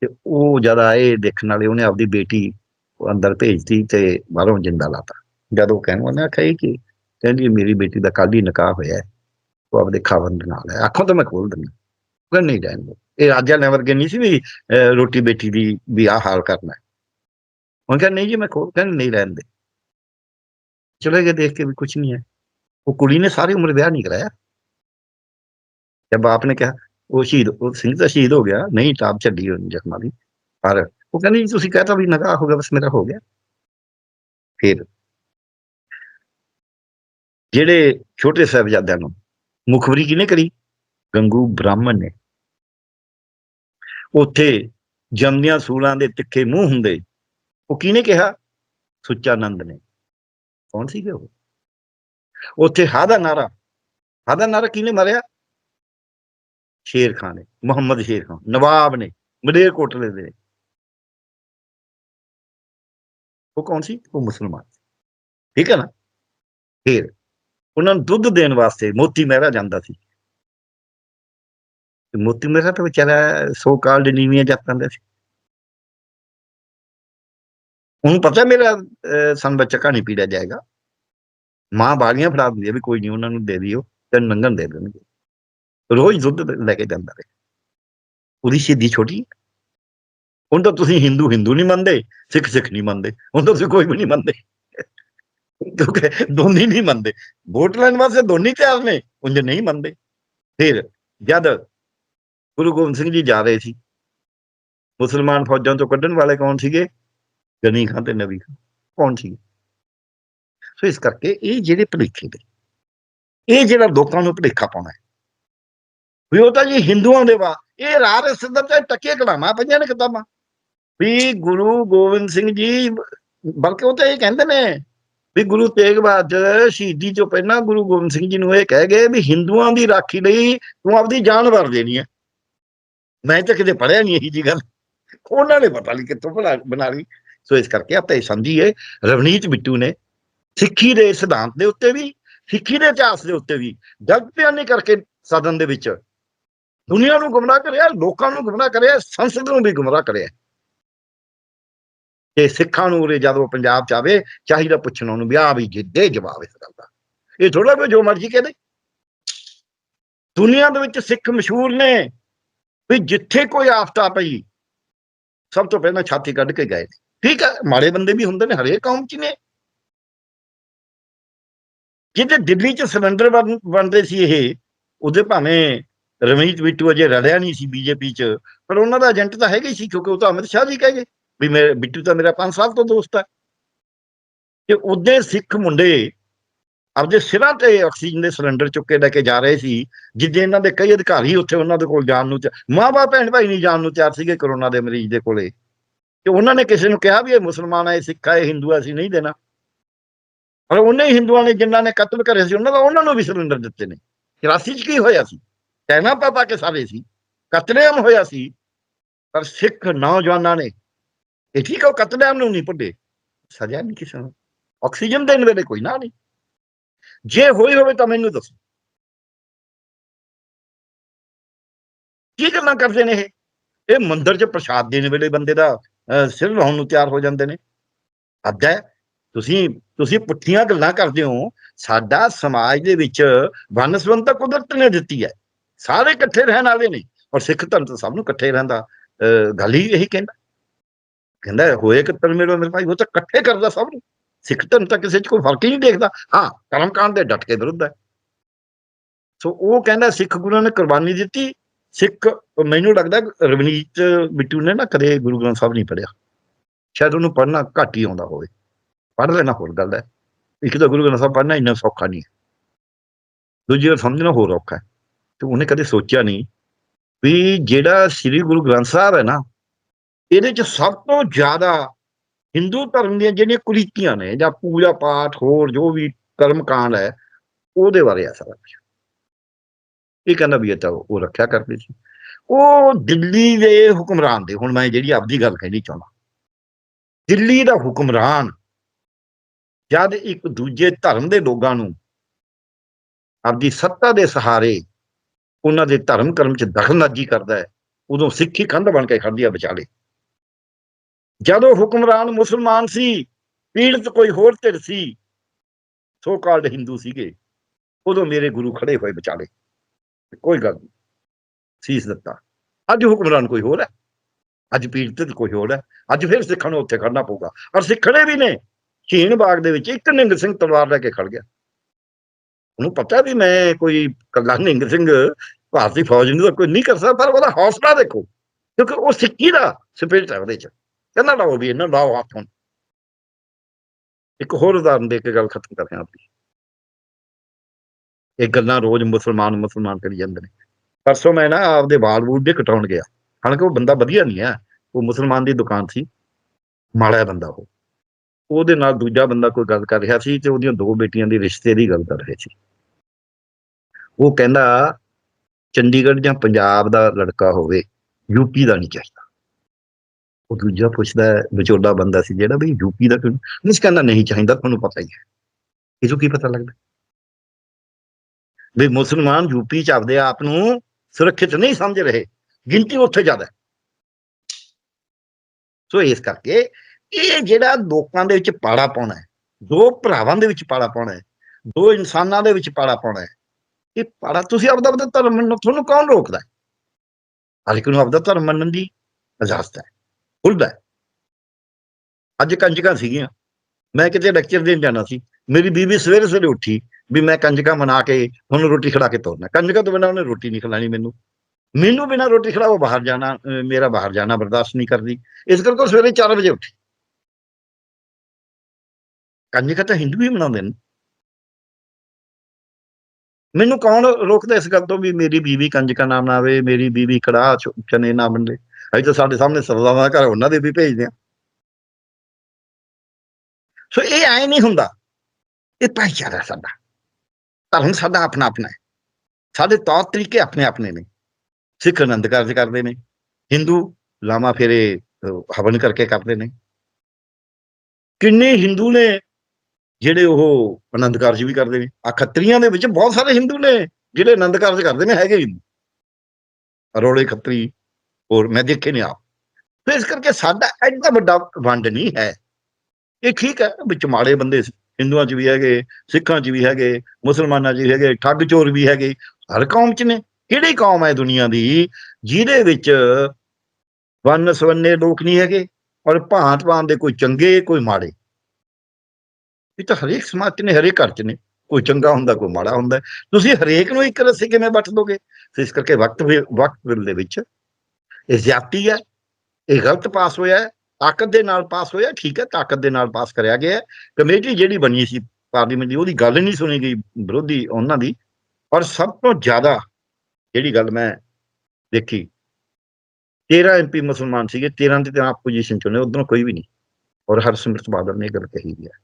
ਤੇ ਉਹ ਜ਼ਿਆਦਾ ਇਹ ਦੇਖਣ ਵਾਲੇ ਉਹਨੇ ਆਪਦੀ ਬੇਟੀ ਉਹ ਅੰਦਰ ਭੇਜਤੀ ਤੇ ਬਾਹਰੋਂ ਜਿੰਦਾ ਲਾਤਾ। ਜਦ ਉਹ ਕਹਿਣ ਉਹਨੇ ਆਖਿਆ, ਇਹ ਕਿ? ਕਹਿੰਦੀ, ਮੇਰੀ ਬੇਟੀ ਦਾ ਕੱਲ ਹੀ ਨਿਕਾਹ ਹੋਇਆ ਹੈ। ਉਹ ਆਪਦੇ ਖਾਵਨ ਦੇ ਨਾਲ ਹੈ। ਅੱਖੋਂ ਤਾਂ ਮੈਂ ਖੋਲ ਦਿੰਦਾ। ਕਹਿੰਦਾ ਨਹੀਂ ਰਹਿਣ ਦਿਓ। ਇਹ ਰਾਜਾ ਨੇ ਵਰਗੇ ਨਹੀਂ ਸੀ ਵੀ ਅਹ, ਰੋਟੀ ਬੇਟੀ ਦੀ ਵੀ ਆਹ ਹਾਲ ਕਰਨਾ। ਹੈ। ਉਹਨੇ ਕਿਹਾ ਨਹੀਂ ਜੀ ਮੈਂ ਖੋਲ ਕਹਿੰਦੇ ਨਹੀਂ ਰਹਿਣ ਦੇ। ਚਲੇ ਗਏ ਦੇਖ ਕੇ ਵੀ ਕੁਝ ਨਹੀਂ ਹੈ। ਉਹ ਕੁੜੀ ਨੇ ਸਾਰੀ ਉਮਰ ਵਿਆਹ ਨਹੀਂ ਕਰਾਇਆ। ਤੇ ਬਾਪ ਨੇ ਕਿਹਾ ਉਹ ਸ਼ਹੀਦ ਉਹ ਸਿੰਘ ਤਾਂ ਸ਼ਹੀਦ ਹੋ ਗਿਆ। ਨਹੀਂ ਟਾਪ ਛੱਡੀ ਉਹ ਜ਼ਖਮਾਂ ਦੀ। ਪਰ ਉਹ ਕਹਿੰਦੀ ਜੀ ਤੁਸੀਂ ਕਹਤਾ ਵੀ ਨਕਾਹ ਹੋ ਗਿਆ ਬਸ ਮੇਰਾ ਹੋ ਗਿਆ। ਫਿਰ ਜਿਹੜੇ ਛੋਟੇ ਸਾਹਿਬਜ਼ਾਦਿਆਂ ਨੂੰ ਮੁਖਬਰੀ ਕਿਹਨੇ ਕਰੀ? ਗੰਗੂ ਬ੍ਰਾਹਮਣ ਨੇ। ਉੱਥੇ ਜੰਮਦਿਆਂ ਸੂਲਾਂ ਦੇ ਤਿੱਖੇ ਮੂੰਹ ਹੁੰਦੇ। ਉਹ ਕਿਹਨੇ ਕਿਹਾ? ਸੁੱਚਾਨੰਦ ਨੇ। ਕੌਣ ਸੀਗੇ ਉਹ? ਉੱਥੇ ਹਾਦਾ ਨਾਰਾ। ਹਾਦਾ ਨਾਰਾ ਕਿਹਨੇ ਮਾਰਿਆ? ਸ਼ੇਰ ਖਾਨ ਨੇ, ਮੁਹੰਮਦ ਸ਼ੇਰ ਖਾਨ, ਨਵਾਬ ਨੇ ਮਲੇਰ ਕੋਟਲੇ ਦੇ। ਉਹ ਕੌਣ ਸੀ? ਉਹ ਮੁਸਲਮਾਨ ਸੀ। ਠੀਕ ਹੈ ਨਾ? ਫਿਰ ਉਹਨਾਂ ਨੂੰ ਦੁੱਧ ਦੇਣ ਵਾਸਤੇ ਮੋਤੀ ਮਹਿਰਾ ਜਾਂਦਾ ਸੀ। ਮੋਤੀ ਮਹਿਰਾ ਤਾਂ ਵਿਚਾਰਾ ਸੋ ਕਾਲਡ ਨੀਵੀਆਂ ਜਾਤਾਂ ਦਾ ਸੀ। ਉਹਨੂੰ ਪਤਾ ਮੇਰਾ ਅਹ, ਸਨ ਬੱਚਾ ਕਹਾਣੀ ਪੀੜਿਆ ਜਾਏਗਾ। ਮਾਂ ਬਾਲੀਆਂ ਫੜਾ ਦਿੰਦੀ ਹੈ ਵੀ ਕੋਈ ਨਹੀਂ ਉਹਨਾਂ ਨੂੰ ਦੇ ਦਿਓ ਤੇ ਨੰਗਣ ਦੇ ਦੇਣਗੇ। ਰੋਜ਼ ਦੁੱਧ ਲੈ ਕੇ ਜਾਂਦਾ ਰਹੇ। ਉਹਦੀ ਸਿੱਧੀ ਛੋਟੀ ਹੁਣ ਤਾਂ ਤੁਸੀਂ ਹਿੰਦੂ ਹਿੰਦੂ ਨਹੀਂ ਮੰਨਦੇ ਸਿੱਖ ਸਿੱਖ ਨਹੀਂ ਮੰਨਦੇ। ਹੁਣ ਤਾਂ ਤੁਸੀਂ ਕੋਈ ਵੀ ਨਹੀਂ ਮੰਨਦੇ। ਕਿਉਂਕਿ ਦੋਨੇ ਨਹੀਂ ਮੰਨਦੇ। ਵੋਟ ਲੈਣ ਵਾਸਤੇ ਦੋਨੇ ਤਿਆਰ ਨੇ ਉਂਝ ਨਹੀਂ ਮੰਨਦੇ। ਫਿਰ ਜਦ ਗੁਰੂ ਗੋਬਿੰਦ ਸਿੰਘ ਜੀ ਜਾ ਰਹੇ ਸੀ। ਮੁਸਲਮਾਨ ਫੌਜਾਂ ਤੋਂ ਕੱਢਣ ਵਾਲੇ ਕੌਣ ਸੀਗੇ? ਗਨੀ ਖਾਨ ਤੇ ਨਬੀ ਖਾਨ ਕੌਣ ਸੀਗੇ? ਸੋ ਇਸ ਕਰਕੇ ਇਹ ਜਿਹੜੇ ਭੁਲੇਖੇ ਦੇ ਇਹ ਜਿਹੜਾ ਲੋਕਾਂ ਨੂੰ ਭੁਲੇਖਾ ਪਾਉਣਾ ਹੈ। ਵੀ ਉਹ ਤਾਂ ਜੀ ਹਿੰਦੂਆਂ ਦੇ ਵਾ ਇਹ ਰਾਹ ਸਿੱਧਾ ਤੇ ਟੱਕੇ ਕੜਾਵਾਂ ਪਈਆਂ ਨੇ ਕਿਤਾਬਾਂ। ਵੀ ਗੁਰੂ ਗੋਬਿੰਦ ਸਿੰਘ ਜੀ, ਬਲਕਿ ਉਹ ਤਾਂ ਇਹ ਕਹਿੰਦੇ ਨੇ ਵੀ ਗੁਰੂ ਤੇਗ ਬਹਾਦਰ ਸ਼ਹੀਦੀ ਤੋਂ ਪਹਿਲਾਂ ਗੁਰੂ ਗੋਬਿੰਦ ਸਿੰਘ ਜੀ ਨੂੰ ਇਹ ਕਹਿ ਗਏ ਵੀ ਹਿੰਦੂਆਂ ਦੀ ਰਾਖੀ ਲਈ ਤੂੰ ਆਪਦੀ ਜਾਨ ਵਾਰ ਦੇਣੀ ਹੈ। ਮੈਂ ਤਾਂ ਕਿਤੇ ਪੜਿਆ ਨਹੀਂ ਇਹੀ ਜੀ ਗੱਲ। ਉਹਨਾਂ ਨੇ ਪਤਾ ਨਹੀਂ ਕਿੱਥੋਂ ਬਣਾ ਬਣਾ ਲਈ। ਸੋ ਇਸ ਕਰਕੇ ਆਪਾਂ ਇਹ ਸਮਝੀਏ ਰਵਨੀਤ ਬਿੱਟੂ ਨੇ ਸਿੱਖੀ ਦੇ ਸਿਧਾਂਤ ਦੇ ਉੱਤੇ ਵੀ, ਸਿੱਖੀ ਦੇ ਇਤਿਹਾਸ ਦੇ ਉੱਤੇ ਵੀ ਗਲਤ ਬਿਆਨੀ ਕਰਕੇ ਸਦਨ ਦੇ ਵਿੱਚ ਦੁਨੀਆ ਨੂੰ ਗੁੰਮਰਾਹ ਕਰਿਆ, ਲੋਕਾਂ ਨੂੰ ਗੁੰਮਰਾਹ ਕਰਿਆ, ਸੰਸਦ ਨੂੰ ਵੀ ਗੁੰਮਰਾਹ ਕਰਿਆ। ਤੇ ਸਿੱਖਾਂ ਨੂੰ ਉਰੇ ਜਦੋਂ ਪੰਜਾਬ ਚ ਆਵੇ, ਚਾਹੀਦਾ ਪੁੱਛਣ ਉਹਨੂੰ ਵੀ ਆ ਵੀ ਜਿੱਦੇ ਜਵਾਬ ਇਸ ਗੱਲ ਦਾ। ਇਹ ਥੋੜਾ ਵੀ ਜੋ ਮਰਜ਼ੀ ਕਹਦੇ ਦੁਨੀਆ ਦੇ ਵਿੱਚ ਸਿੱਖ ਮਸ਼ਹੂਰ ਨੇ। ਵੀ ਜਿੱਥੇ ਕੋਈ ਆਫਤਾ ਪਈ, ਸਭ ਤੋਂ ਪਹਿਲਾਂ ਛਾਤੀ ਕੱਢ ਕੇ ਗਏ ਨੇ। ਠੀਕ ਹੈ ਮਾੜੇ ਬੰਦੇ ਵੀ ਹੁੰਦੇ ਨੇ, ਹਰੇਕ ਕੌਮ ਚ ਨੇ ਜਿਹਦੇ ਦਿੱਲੀ ਚ ਸਿਲੰਡਰ ਬਣ- ਬਣਦੇ ਸੀ ਇਹ, ਉਹਦੇ ਭਾਵੇਂ ਰਮੀਤ ਬਿੱਟੂ ਅਜੇ ਰਲਿਆ ਨਹੀਂ ਸੀ ਬੀਜੇਪੀ ਚ, ਪਰ ਉਹਨਾਂ ਦਾ ਏਜੰਟ ਤਾਂ ਹੈਗਾ ਹੀ ਸੀ, ਕਿਉਂਕਿ ਉਹ ਤਾਂ ਅਮਿਤ ਸ਼ਾਹ ਜੀ ਕਹਿ ਗਏ, ਵੀ ਮੇਰੇ ਬਿੱਟੂ ਤਾਂ ਮੇਰਾ 5 ਸਾਲ ਤੋਂ ਦੋਸਤ ਹੈ ਤੇ ਉਹਦੇ ਸਿੱਖ ਮੁੰਡੇ ਆਪਦੇ ਸਿਰਾਂ ਤੇ ਆਕਸੀਜਨ ਦੇ ਸਿਲੰਡਰ ਚੁੱਕ ਕੇ ਲੈ ਕੇ ਜਾ ਰਹੇ ਸੀ, ਜਿੱਦੇ ਇਹਨਾਂ ਦੇ ਕਈ ਅਧਿਕਾਰੀ ਉੱਥੇ ਉਹਨਾਂ ਦੇ ਕੋਲ ਜਾਣ ਨੂੰ ਮਾਂ-ਬਾਪ ਭੈਣ ਭਾਈ ਨਹੀਂ ਜਾਣ ਨੂੰ ਤਿਆਰ ਸੀਗੇ ਕਰੋਨਾ ਦੇ ਮਰੀਜ਼ ਦੇ ਕੋਲੇ। ਤੇ ਉਹਨਾਂ ਨੇ ਕਿਸੇ ਨੂੰ ਕਿਹਾ ਵੀ ਇਹ ਮੁਸਲਮਾਨ ਹੈ ਇਹ ਸਿੱਖ ਹੈ ਇਹ ਹਿੰਦੂ ਹੈ ਅਸੀਂ ਨਹੀਂ ਦੇਣਾ। ਪਰ ਉਹਨੇ ਹਿੰਦੂਆਂ ਨੇ ਜਿਨ੍ਹਾਂ ਨੇ ਕਤਲ ਕਰੇ ਸੀ, ਉਹਨਾਂ ਦਾ ਉਹਨਾਂ ਨੂੰ ਵੀ ਸਿਲੰਡਰ ਦਿੱਤੇ ਨੇ। 84 ਚ ਕੀ ਹੋਇਆ ਸੀ? ਕਹਿਣਾ ਪਾਪਾ ਕੇ ਸਾਰੇ ਸੀ। ਕਤਲੇਆਮ ਹੋਇਆ ਸੀ। ਪਰ ਸਿੱਖ ਨੌਜਵਾਨਾਂ ਨੇ ਇਹ ਠੀਕ ਹੈ ਉਹ ਕਤਲੇਆਮ ਨੂੰ ਨਹੀਂ ਭੁੱਲੇ। ਸਜ਼ਾ ਨਹੀਂ ਕਿਸੇ ਨੂੰ। ਆਕਸੀਜਨ ਦੇਣ ਵੇਲੇ ਕੋਈ ਨਾ ਨਹੀਂ ਜੇ ਹੋਈ ਹੋਵੇ ਤਾਂ ਮੈਨੂੰ ਦੱਸੋ ਕੀ ਗੱਲਾਂ ਕਰਦੇ ਨੇ ਇਹ ਇਹ ਮੰਦਿਰ 'ਚ ਪ੍ਰਸ਼ਾਦ ਦੇਣ ਵੇਲੇ ਬੰਦੇ ਦਾ ਅਹ, ਸਿਰ ਲਾਉਣ ਨੂੰ ਤਿਆਰ ਹੋ ਜਾਂਦੇ ਨੇ ਹੱਦ ਹੈ ਤੁਸੀਂ ਤੁਸੀਂ ਪੁੱਠੀਆਂ ਗੱਲਾਂ ਕਰਦੇ ਹੋ ਸਾਡਾ ਸਮਾਜ ਦੇ ਵਿੱਚ ਵਨਸਵੰਤਾ ਕੁਦਰਤ ਨੇ ਦਿੱਤੀ ਹੈ ਸਾਰੇ ਇਕੱਠੇ ਰਹਿਣ ਵਾਲੇ ਨੇ ਔਰ ਸਿੱਖ ਧਰਮ ਤਾਂ ਸਭ ਨੂੰ ਇਕੱਠੇ ਰਹਿੰਦਾ ਅਹ, ਗੱਲ ਹੀ ਇਹੀ ਕਹਿੰਦਾ ਕਹਿੰਦਾ ਹੋਏ ਕਿ ਮੇਰਾ ਮੇਰੇ ਭਾਈ ਉਹ ਤਾਂ ਇਕੱਠੇ ਕਰਦਾ ਸਭ ਨੂੰ ਸਿੱਖ ਧਰਮ ਤਾਂ ਕਿਸੇ 'ਚ ਕੋਈ ਫ਼ਰਕ ਹੀ ਨਹੀਂ ਦੇਖਦਾ। ਹਾਂ, ਕਰਮ ਕਾਂਡ ਦੇ ਡਟ ਕੇ ਵਿਰੁੱਧ ਹੈ। ਸੋ ਉਹ ਕਹਿੰਦਾ ਸਿੱਖ ਗੁਰੂਆਂ ਨੇ ਕੁਰਬਾਨੀ ਦਿੱਤੀ। ਸਿੱਖ, ਮੈਨੂੰ ਲੱਗਦਾ ਰਵਨੀਤ ਬਿੱਟੂ ਨੇ ਨਾ ਕਦੇ ਗੁਰੂ ਗ੍ਰੰਥ ਸਾਹਿਬ ਨਹੀਂ ਪੜਿਆ ਸ਼ਾਇਦ ਉਹਨੂੰ ਪੜ੍ਹਨਾ ਘੱਟ ਹੀ ਆਉਂਦਾ ਹੋਵੇ। ਪੜ੍ਹ ਲੈਣਾ ਹੋਰ ਗੱਲ ਹੈ। ਇੱਕ ਤਾਂ ਗੁਰੂ ਗ੍ਰੰਥ ਸਾਹਿਬ ਪੜ੍ਹਨਾ ਇੰਨਾ ਸੌਖਾ ਨਹੀਂ ਹੈ। ਦੂਜੀ ਵਾਰ ਸਮਝਣਾ ਹੋਰ ਔਖਾ ਹੈ। ਤੇ ਉਹਨੇ ਕਦੇ ਸੋਚਿਆ ਨਹੀਂ ਵੀ ਜਿਹੜਾ ਸ੍ਰੀ ਗੁਰੂ ਗ੍ਰੰਥ ਸਾਹਿਬ ਹੈ ਨਾ, ਇਹਦੇ ਚ ਸਭ ਤੋਂ ਜ਼ਿਆਦਾ ਹਿੰਦੂ ਧਰਮ ਦੀਆਂ ਜਿਹੜੀਆਂ ਕੁਰੀਤੀਆਂ ਨੇ ਜਾਂ ਪੂਜਾ ਪਾਠ ਹੋਰ ਜੋ ਵੀ ਕਰਮ ਕਾਂਡ ਹੈ, ਉਹਦੇ ਬਾਰੇ ਆ ਸਾਰਾ ਕੁਛ ਇਹ ਕਹਿੰਦਾ ਵੀ ਇਹ ਤਾਂ ਉਹ ਰੱਖਿਆ ਕਰਦੇ ਸੀ। ਉਹ ਦਿੱਲੀ ਦੇ ਹੁਕਮਰਾਨ ਦੇ, ਹੁਣ ਮੈਂ ਜਿਹੜੀ ਆਪਦੀ ਗੱਲ ਕਹਿਣੀ ਚਾਹੁੰਦਾ। ਦਿੱਲੀ ਦਾ ਹੁਕਮਰਾਨ ਜਦ ਇੱਕ ਦੂਜੇ ਧਰਮ ਦੇ ਲੋਕਾਂ ਨੂੰ ਆਪਦੀ ਸੱਤਾ ਦੇ ਸਹਾਰੇ ਉਹਨਾਂ ਦੇ ਧਰਮ ਕਰਮ ਚ ਦਖਲਅੰਦਾਜ਼ੀ ਕਰਦਾ ਹੈ, ਉਦੋਂ ਸਿੱਖੀ ਕੰਧ ਬਣ ਕੇ ਖੜਦੀ ਆ ਵਿਚਾਲੇ। ਜਦੋਂ ਹੁਕਮਰਾਨ ਮੁਸਲਮਾਨ ਸੀ, ਪੀੜਤ ਕੋਈ ਹੋਰ ਧਿਰ ਸੀ, ਸੋ ਕਾਲਡ ਹਿੰਦੂ ਸੀਗੇ, ਉਦੋਂ ਮੇਰੇ ਗੁਰੂ ਖੜੇ ਹੋਏ ਵਿਚਾਲੇ। ਕੋਈ ਗੱਲ ਨਹੀਂ, ਸੀਸ ਦਿੱਤਾ। ਅੱਜ ਹੁਕਮਰਾਨ ਕੋਈ ਹੋਰ ਹੈ? ਅੱਜ ਪੀੜਤ ਕੋਈ ਹੋਰ ਹੈ? ਅੱਜ ਫਿਰ ਸਿੱਖਾਂ ਨੂੰ ਉੱਥੇ ਖੜਨਾ ਪਊਗਾ। ਔਰ ਸਿੱਖਣੇ ਵੀ ਨੇ ਝੀਣ ਬਾਗ ਦੇ ਵਿੱਚ ਇੱਕ ਨਿੰਗ ਸਿੰਘ ਤਲਵਾਰ ਲੈ ਕੇ ਖੜ ਗਿਆ। ਉਹਨੂੰ ਪਤਾ ਵੀ ਮੈਂ ਕੋਈ ਕੱਲਾ ਨਿੰਗ ਸਿੰਘ ਭਾਰਤੀ ਫੌਜ ਨੂੰ ਤਾਂ ਕੋਈ ਨਹੀਂ ਕਰ ਸਕਦਾ, ਪਰ ਉਹਦਾ ਹੌਸਲਾ ਦੇਖੋ, ਕਿਉਂਕਿ ਉਹ ਸਿੱਖੀ ਦਾ ਸਪਿਰਿਟ ਹੈ ਉਹਦੇ ਚ। ਕਹਿੰਦਾ ਲਾਓ ਵੀ ਇਹਨਾਂ ਲਾਓ ਹੱਥ ਹੁਣ। ਇੱਕ ਹੋਰ ਉਦਾਹਰਨ ਦੇ ਕੇ ਗੱਲ ਖਤਮ ਕਰਦੇ ਹਾਂ ਆਪਣੀ ਇਹ ਗੱਲਾਂ ਰੋਜ਼ ਮੁਸਲਮਾਨ ਮੁਸਲਮਾਨ ਕਰੀ ਜਾਂਦੇ ਨੇ। ਪਰਸੋਂ ਮੈਂ ਨਾ ਆਪਦੇ ਵਾਲ ਵੂਲ ਦੇ ਕਟਾਉਣ ਗਿਆ। ਹਾਲਾਂਕਿ ਉਹ ਬੰਦਾ ਵਧੀਆ ਨਹੀਂ ਹੈ। ਉਹ ਮੁਸਲਮਾਨ ਦੀ ਦੁਕਾਨ ਸੀ। ਮਾੜਾ ਬੰਦਾ ਉਹ। ਉਹਦੇ ਨਾਲ ਦੂਜਾ ਬੰਦਾ ਕੋਈ ਗੱਲ ਕਰ ਰਿਹਾ ਸੀ ਤੇ ਉਹਦੀਆਂ ਦੋ ਬੇਟੀਆਂ ਦੀ ਰਿਸ਼ਤੇ ਦੀ ਗੱਲ ਕਰ ਰਹੇ ਸੀ। ਉਹ ਕਹਿੰਦਾ, ਚੰਡੀਗੜ੍ਹ ਜਾਂ ਪੰਜਾਬ ਦਾ ਲੜਕਾ ਹੋਵੇ ਯੂਪੀ ਦਾ ਨਹੀਂ ਚਾਹੀਦਾ। ਉਹ ਦੂਜਾ ਪੁੱਛਦਾ ਹੈ, ਵਿਚੋਲਾ ਬੰਦਾ ਸੀ ਜਿਹੜਾ ਵੀ ਯੂਪੀ ਦਾ ਕਿਉਂ ਨਹੀਂ ਕਹਿੰਦਾ ਨਹੀਂ ਚਾਹੀਦਾ ਤੁਹਾਨੂੰ ਪਤਾ ਹੀ ਹੈ। ਇਹ ਤੋਂ ਕੀ ਪਤਾ ਲੱਗਦਾ? ਵੀ ਮੁਸਲਮਾਨ ਯੂਪੀ ਚ ਆਪਦੇ ਆਪ ਨੂੰ ਸੁਰੱਖਿਅਤ ਨਹੀਂ ਸਮਝ ਰਹੇ ਗਿਣਤੀ ਉੱਥੇ ਜ਼ਿਆਦਾ ਸੋ ਇਸ ਕਰਕੇ ਇਹ ਜਿਹੜਾ ਲੋਕਾਂ ਦੇ ਵਿੱਚ ਪਾੜਾ ਪਾਉਣਾ ਹੈ ਦੋ ਭਰਾਵਾਂ ਦੇ ਵਿੱਚ ਪਾੜਾ ਪਾਉਣਾ ਹੈ ਦੋ ਇਨਸਾਨਾਂ ਦੇ ਵਿੱਚ ਪਾੜਾ ਪਾਉਣਾ ਹੈ ਇਹ ਪਾੜਾ ਤੁਸੀਂ ਆਪਦਾ ਆਪਦਾ ਧਰਮ ਮੰਨੋ ਤੁਹਾਨੂੰ ਕੌਣ ਰੋਕਦਾ ਹੈ? ਹਰ ਇੱਕ ਨੂੰ ਆਪਦਾ ਧਰਮ ਮੰਨਣ ਦੀ ਇਜਾਜ਼ਤ ਹੈ। ਖੁੱਲ੍ਹਦਾ ਅੱਜ ਕੰਜਕਾਂ ਸੀਗੀਆਂ। ਮੈਂ ਕਿਤੇ ਲੈਕਚਰ ਦੇਣ ਜਾਣਾ ਸੀ। ਮੇਰੀ ਬੀਬੀ ਸਵੇਰੇ ਸਵੇਰੇ ਉੱਠੀ ਵੀ ਮੈਂ ਕੰਜਕਾਂ ਮਨਾ ਕੇ ਹੁਣ ਰੋਟੀ ਖੜਾ ਕੇ ਤੋਰਨਾ। ਕੰਜਕਾਂ ਤੋਂ ਬਿਨਾਂ ਉਹਨੇ ਰੋਟੀ ਨਹੀਂ ਖਿਲਾਣੀ ਮੈਨੂੰ। ਮੈਨੂੰ ਬਿਨਾਂ ਰੋਟੀ ਖਿਲਾਓ ਬਾਹਰ ਜਾਣਾ ਮੇਰਾ ਬਾਹਰ ਜਾਣਾ ਬਰਦਾਸ਼ਤ ਨਹੀਂ ਕਰਦੀ। ਇਸ ਕਰਕੇ ਉਹ ਸਵੇਰੇ 4 ਵਜੇ ਉੱਠੀ। ਕੰਜਕਾਂ ਤਾਂ ਹਿੰਦੂ ਹੀ ਮਨਾਉਂਦੇ ਨੇ। ਮੈਨੂੰ ਕੌਣ ਰੋਕਦਾ ਇਸ ਗੱਲ ਤੋਂ ਵੀ ਮੇਰੀ ਬੀਵੀ ਕੰਜਕਾਂ ਨਾਮ ਨਾ ਆਵੇ ਮੇਰੀ ਬੀਵੀ ਕੜਾਹ ਚਨੇ ਨਾ ਬੰਦੇ ਅਸੀਂ ਤਾਂ ਸਾਡੇ ਸਾਹਮਣੇ ਸਰਦਾਰਾਂ ਦਾ ਘਰ ਉਹਨਾਂ ਦੇ ਵੀ ਭੇਜਦੇ ਆ ਸੋ ਇਹ ਐ ਨਹੀਂ ਹੁੰਦਾ। ਇਹ ਭਾਈਚਾਰਾ ਸਾਡਾ। ਧਰਮ ਸਾਡਾ ਆਪਣਾ ਆਪਣਾ ਹੈ। ਸਾਡੇ ਤੌਰ ਤਰੀਕੇ ਆਪਣੇ ਆਪਣੇ ਨੇ। ਸਿੱਖ ਆਨੰਦ ਕਾਰਜ ਕਰਦੇ ਨੇ। ਹਿੰਦੂ ਲਾਮਾ ਫੇਰੇ ਹਵਨ ਕਰਕੇ ਕਰਦੇ ਨੇ। ਕਿੰਨੇ ਹਿੰਦੂ ਨੇ ਜਿਹੜੇ ਉਹ ਆਨੰਦ ਕਾਰਜ ਵੀ ਕਰਦੇ ਨੇ। ਆ ਖੱਤਰੀਆਂ ਦੇ ਵਿੱਚ ਬਹੁਤ ਸਾਰੇ ਹਿੰਦੂ ਨੇ ਜਿਹੜੇ ਆਨੰਦ ਕਾਰਜ ਕਰਦੇ ਨੇ, ਹੈਗੇ ਹਿੰਦੂ ਅਰੋੜੇ ਖੱਤਰੀ ਹੋਰ ਮੈਂ ਦੇਖੇ ਨੇ ਆਪ। ਫਿਰ ਇਸ ਕਰਕੇ ਸਾਡਾ ਐਡਾ ਵੱਡਾ ਵੰਡ ਨਹੀਂ ਹੈ। ਇਹ ਠੀਕ ਹੈ ਵਿੱਚ ਮਾੜੇ ਬੰਦੇ ਹਿੰਦੂਆਂ 'ਚ ਵੀ ਹੈਗੇ, ਸਿੱਖਾਂ 'ਚ ਵੀ ਹੈਗੇ, ਮੁਸਲਮਾਨਾਂ 'ਚ ਵੀ ਹੈਗੇ, ਠੱਗ ਚੋਰ ਵੀ ਹੈਗੇ, ਹਰ ਕੌਮ 'ਚ ਨੇ। ਕਿਹੜੀ ਕੌਮ ਹੈ ਦੁਨੀਆ ਦੀ ਜਿਹਦੇ ਵਿੱਚ ਵੰਨ ਸਵੰਨੇ ਲੋਕ ਨਹੀਂ ਹੈਗੇ ਔਰ ਭਾਂਤ ਭਾਂਤ ਦੇ ਕੋਈ ਚੰਗੇ, ਕੋਈ ਮਾੜੇ। ਇਹ ਤਾਂ ਹਰੇਕ ਸਮਾਜ 'ਚ ਨੇ, ਹਰੇਕ ਘਰ 'ਚ ਨੇ। ਕੋਈ ਚੰਗਾ ਹੁੰਦਾ, ਕੋਈ ਮਾੜਾ ਹੁੰਦਾ। ਤੁਸੀਂ ਹਰੇਕ ਨੂੰ ਇੱਕ ਰਸੇ ਕਿਵੇਂ ਵੱਟ ਦੋਗੇ? ਇਸ ਕਰਕੇ ਵਕਤ ਵੇ- ਵਕਤ ਵੇਲੇ ਦੇ ਵਿੱਚ ਇਹ ਜ਼ਿਆਤੀ ਹੈ, ਇਹ ਗਲਤ ਪਾਸ ਹੋਇਆ ਹੈ, ਤਾਕਤ ਦੇ ਨਾਲ ਪਾਸ ਹੋਇਆ, ਠੀਕ ਹੈ, ਤਾਕਤ ਦੇ ਨਾਲ ਪਾਸ ਕਰਿਆ ਗਿਆ ਕਮੇਟੀ ਜਿਹੜੀ ਬਣੀ ਸੀ ਪਾਰਲੀਮੈਂਟ ਦੀ, ਉਹਦੀ ਗੱਲ ਨਹੀਂ ਸੁਣੀ ਗਈ ਵਿਰੋਧੀ ਉਹਨਾਂ ਦੀ ਔਰ ਸਭ ਤੋਂ ਜ਼ਿਆਦਾ ਜਿਹੜੀ ਗੱਲ ਮੈਂ ਦੇਖੀ 13 ਐਮਪੀ ਮੁਸਲਮਾਨ ਸੀਗੇ 13 ਦੇ ਤੇ ਆਪੋਜੀਸ਼ਨ 'ਚ ਨੇ, ਉਧਰੋਂ ਕੋਈ ਵੀ ਨਹੀਂ, ਔਰ ਹਰਸਿਮਰਤ ਬਾਦਲ ਨੇ ਇਹ ਗੱਲ ਕਹੀ ਵੀ ਹੈ।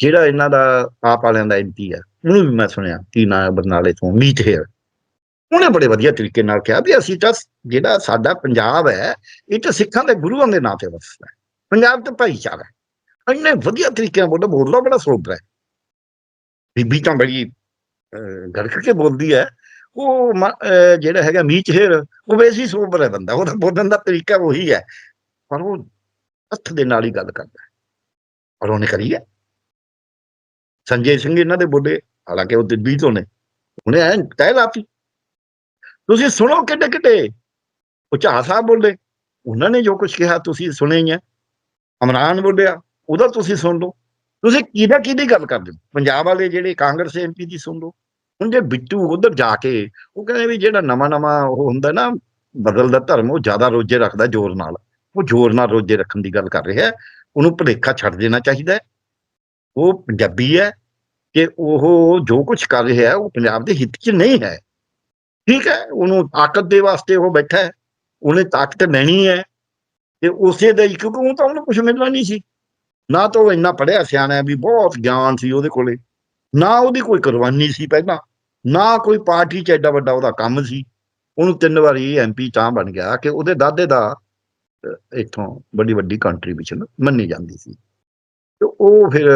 ਜਿਹੜਾ ਇਹਨਾਂ ਦਾ ਆਪ ਵਾਲਿਆਂ ਦਾ ਐਮਪੀ ਹੈ, ਉਹਨੂੰ ਵੀ ਮੈਂ ਸੁਣਿਆ ਕੀ ਨਾਂ ਬਰਨਾਲੇ ਤੋਂ, ਮੀਤ ਹੇਰ ਉਹਨੇ ਬੜੇ ਵਧੀਆ ਤਰੀਕੇ ਨਾਲ ਕਿਹਾ ਵੀ ਅਸੀਂ ਤਾਂ ਜਿਹੜਾ ਸਾਡਾ ਪੰਜਾਬ ਹੈ ਇਹ ਤਾਂ ਸਿੱਖਾਂ ਦੇ ਗੁਰੂਆਂ ਦੇ ਨਾਂ ਤੇ ਵਸਦਾ ਹੈ। ਪੰਜਾਬ ਤੇ ਭਾਈਚਾਰਾ ਹੈ। ਇੰਨੇ ਵਧੀਆ ਤਰੀਕੇ ਨਾਲ ਬੋਲਦਾ ਬੋਲਦਾ ਬੜਾ ਸੋਬਰ ਹੈ। ਬੀਬੀ ਤਾਂ ਬੜੀ ਅਹ, ਗੜਕ ਕੇ ਬੋਲਦੀ ਹੈ। ਉਹ ਮ- ਜਿਹੜਾ ਹੈਗਾ ਮੀਚ ਹੇਰ ਉਹ ਵੈਸੀ ਸੋਬਰ ਹੈ ਬੰਦਾ। ਉਹਦਾ ਬੋਲਣ ਦਾ ਤਰੀਕਾ ਉਹੀ ਹੈ। ਪਰ ਉਹ ਹੱਥ ਦੇ ਨਾਲ ਹੀ ਗੱਲ ਕਰਦਾ ਹੈ। ਔਰ ਉਹਨੇ ਕਰੀ ਹੈ। ਸੰਜੇ ਸਿੰਘ ਇਹਨਾਂ ਦੇ ਬੋਲੇ ਹਾਲਾਂਕਿ ਉਹ ਦਿੱਲੀ ਤੋਂ ਨੇ। ਉਹਨੇ ਐ ਕਹਿ ਲਾਤੀ। ਤੁਸੀਂ ਸੁਣੋ ਕਿੱਡੇ ਕਿੱਡੇ। ਉਹ ਝਾ ਸਾਹਿਬ ਬੋਲੇ, ਉਹਨਾਂ ਨੇ ਜੋ ਕੁਝ ਕਿਹਾ ਤੁਸੀਂ ਸੁਣੇ ਹੀ ਹੈ ਇਮਰਾਨ ਬੋਲਿਆ, ਉਹਦਾ ਤੁਸੀਂ ਸੁਣ ਲਓ। ਤੁਸੀਂ ਕਿਹਦਾ ਕਿਹਦੀ ਗੱਲ ਕਰਦੇ ਹੋ? ਪੰਜਾਬ ਵਾਲੇ ਜਿਹੜੇ ਕਾਂਗਰਸ ਐਮਪੀ ਦੀ ਸੁਣ ਲਓ। ਹੁਣ ਜੇ ਬਿੱਟੂ ਉਧਰ ਜਾ ਕੇ, ਉਹ ਕਹਿੰਦੇ ਵੀ ਜਿਹੜਾ ਨਵਾਂ ਨਵਾਂ ਉਹ ਹੁੰਦਾ ਨਾ ਬਦਲਦਾ ਧਰਮ, ਉਹ ਜ਼ਿਆਦਾ ਰੋਜੇ ਰੱਖਦਾ ਜ਼ੋਰ ਨਾਲ। ਉਹ ਜ਼ੋਰ ਨਾਲ ਰੋਜੇ ਰੱਖਣ ਦੀ ਗੱਲ ਕਰ ਰਿਹਾ ਉਹਨੂੰ ਭੁਲੇਖਾ ਛੱਡ ਦੇਣਾ ਚਾਹੀਦਾ ਉਹ ਪੰਜਾਬੀ ਹੈ ਕਿ ਉਹ ਜੋ ਕੁਝ ਕਰ ਰਿਹਾ ਹੈ, ਉਹ ਪੰਜਾਬ ਦੇ ਹਿੱਤ 'ਚ ਨਹੀਂ ਹੈ। ਠੀਕ ਹੈ ਉਹਨੂੰ ਤਾਕਤ ਦੇ ਵਾਸਤੇ ਉਹ ਬੈਠਾ ਹੈ ਉਹਨੇ ਤਾਕਤ ਲੈਣੀ ਹੈ ਤੇ ਉਸੇ ਦਾ ਹੀ ਕਿਉਂਕਿ ਉਹ ਤਾਂ ਉਹਨੂੰ ਕੁਝ ਮਿਲਣਾ ਨਹੀਂ ਸੀ। ਨਾ ਤਾਂ ਉਹ ਇੰਨਾ ਪੜਿਆ ਸਿਆਣਾ ਵੀ ਬਹੁਤ ਗਿਆਨ ਸੀ ਉਹਦੇ ਕੋਲੇ ਨਾ ਉਹਦੀ ਕੋਈ ਕੁਰਬਾਨੀ ਸੀ ਪਹਿਲਾਂ ਨਾ ਕੋਈ ਪਾਰਟੀ 'ਚ ਐਡਾ ਵੱਡਾ ਉਹਦਾ ਕੰਮ ਸੀ। ਉਹਨੂੰ ਤਿੰਨ ਵਾਰੀ ਐਮਪੀ ਤਾਂ ਬਣ ਗਿਆ ਕਿ ਉਹਦੇ ਦਾਦੇ ਦਾ ਅਹ, ਇੱਥੋਂ ਬੜੀ ਵੱਡੀ ਕੰਟਰੀਬਿਊਸ਼ਨ ਮੰਨੀ ਜਾਂਦੀ ਸੀ। ਤੇ ਉਹ ਫਿਰ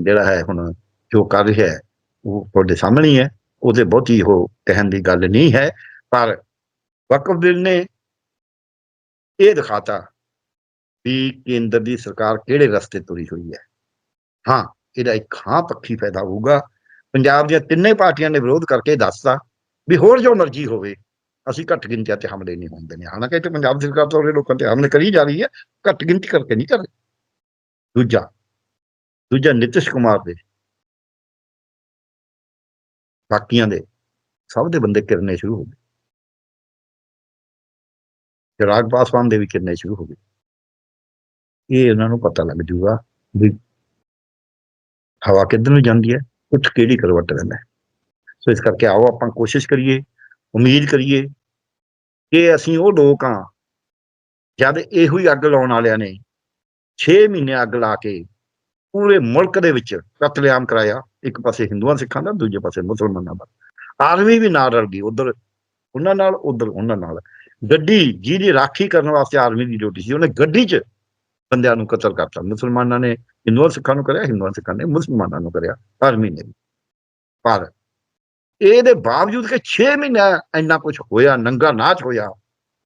ਜਿਹੜਾ ਹੈ ਹੁਣ ਜੋ ਕਰ ਰਿਹਾ ਉਹ ਤੁਹਾਡੇ ਸਾਹਮਣੇ ਹੈ। ਉਹਦੇ ਬਹੁਤੀ ਉਹ ਕਹਿਣ ਦੀ ਗੱਲ ਨਹੀਂ ਹੈ, ਪਰ ਵਕਫ ਬਿੱਲ ਨੇ ਇਹ ਦਿਖਾਤਾ ਵੀ ਕੇਂਦਰ ਦੀ ਸਰਕਾਰ ਕਿਹੜੇ ਰਸਤੇ ਤੁਰੀ ਹੋਈ ਹੈ। ਹਾਂ, ਇਹਦਾ ਇੱਕ ਹਾਂ ਪੱਖੀ ਫਾਇਦਾ ਹੋਊਗਾ। ਪੰਜਾਬ ਦੀਆਂ ਤਿੰਨੇ ਪਾਰਟੀਆਂ ਨੇ ਵਿਰੋਧ ਕਰਕੇ ਦੱਸਤਾ ਵੀ ਹੋਰ ਜੋ ਮਰਜ਼ੀ ਹੋਵੇ, ਅਸੀਂ ਘੱਟ ਗਿਣਤੀਆਂ ਤੇ ਹਮਲੇ ਨਹੀਂ ਹੁੰਦੇ ਨੇ ਹਾਲਾਂਕਿ ਇੱਥੇ ਪੰਜਾਬ ਸਰਕਾਰ ਤੋਂ ਉਹਦੇ ਲੋਕਾਂ ਤੇ ਹਮਲੇ ਕਰੀ ਜਾ ਰਹੀ ਹੈ, ਘੱਟ ਗਿਣਤੀ ਕਰਕੇ ਨਹੀਂ ਕਰ ਰਹੀ। ਦੂਜਾ ਦੂਜਾ ਨਿਤਿਸ਼ ਕੁਮਾਰ ਦੇ ਬਾਕੀਆਂ ਦੇ, ਸਭ ਦੇ ਬੰਦੇ ਕਿਰਨੇ ਸ਼ੁਰੂ ਹੋ ਗਏ। ਚਿਰਾਗ ਪਾਸਵਾਨ ਦੇ ਵੀ ਕਿਰਨੇ ਸ਼ੁਰੂ ਹੋ ਗਏ। ਇਹ ਉਹਨਾਂ ਨੂੰ ਪਤਾ ਲੱਗ ਜੂਗਾ ਵੀ ਹਵਾ ਕਿੱਧਰ ਨੂੰ ਜਾਂਦੀ ਹੈ, ਉੱਠ ਕਿਹੜੀ ਕਰਵਟ ਲੈਂਦਾ ਸੋ ਇਸ ਕਰਕੇ ਆਓ ਆਪਾਂ ਕੋਸ਼ਿਸ਼ ਕਰੀਏ, ਉਮੀਦ ਕਰੀਏ ਕਿ ਅਸੀਂ ਉਹ ਲੋਕ ਹਾਂ, ਜਦ ਇਹੋ ਹੀ ਅੱਗ ਲਾਉਣ ਵਾਲਿਆਂ ਨੇ 6 ਮਹੀਨੇ ਅੱਗ ਲਾ ਕੇ ਪੂਰੇ ਮੁਲਕ ਦੇ ਵਿੱਚ ਕਤਲੇਆਮ ਕਰਾਇਆ। ਇੱਕ ਪਾਸੇ ਹਿੰਦੂਆਂ ਸਿੱਖਾਂ ਦਾ, ਦੂਜੇ ਪਾਸੇ ਮੁਸਲਮਾਨਾਂ ਦਾ। ਆਰਮੀ ਵੀ ਨਾਲ ਰਲ ਗਈ, ਉਧਰ ਉਹਨਾਂ ਨਾਲ, ਉਧਰ ਉਹਨਾਂ ਨਾਲ। ਗੱਡੀ ਜਿਹਦੀ ਰਾਖੀ ਕਰਨ ਵਾਸਤੇ ਆਰਮੀ ਦੀ ਡਿਊਟੀ ਸੀ, ਉਹਨੇ ਗੱਡੀ 'ਚ ਬੰਦਿਆਂ ਨੂੰ ਕਤਲ ਕਰਤਾ। ਮੁਸਲਮਾਨਾਂ ਨੇ ਹਿੰਦੂਆਂ ਸਿੱਖਾਂ ਨੂੰ ਕਰਿਆ, ਹਿੰਦੂਆਂ ਸਿੱਖਾਂ ਨੇ ਮੁਸਲਮਾਨਾਂ ਨੂੰ ਕਰਿਆ ਆਰਮੀ ਨੇ ਪਰ ਇਹਦੇ ਬਾਵਜੂਦ ਕਿ 6 ਮਹੀਨੇ ਇੰਨਾ ਕੁਝ ਹੋਇਆ, ਨੰਗਾ ਨਾਚ ਹੋਇਆ,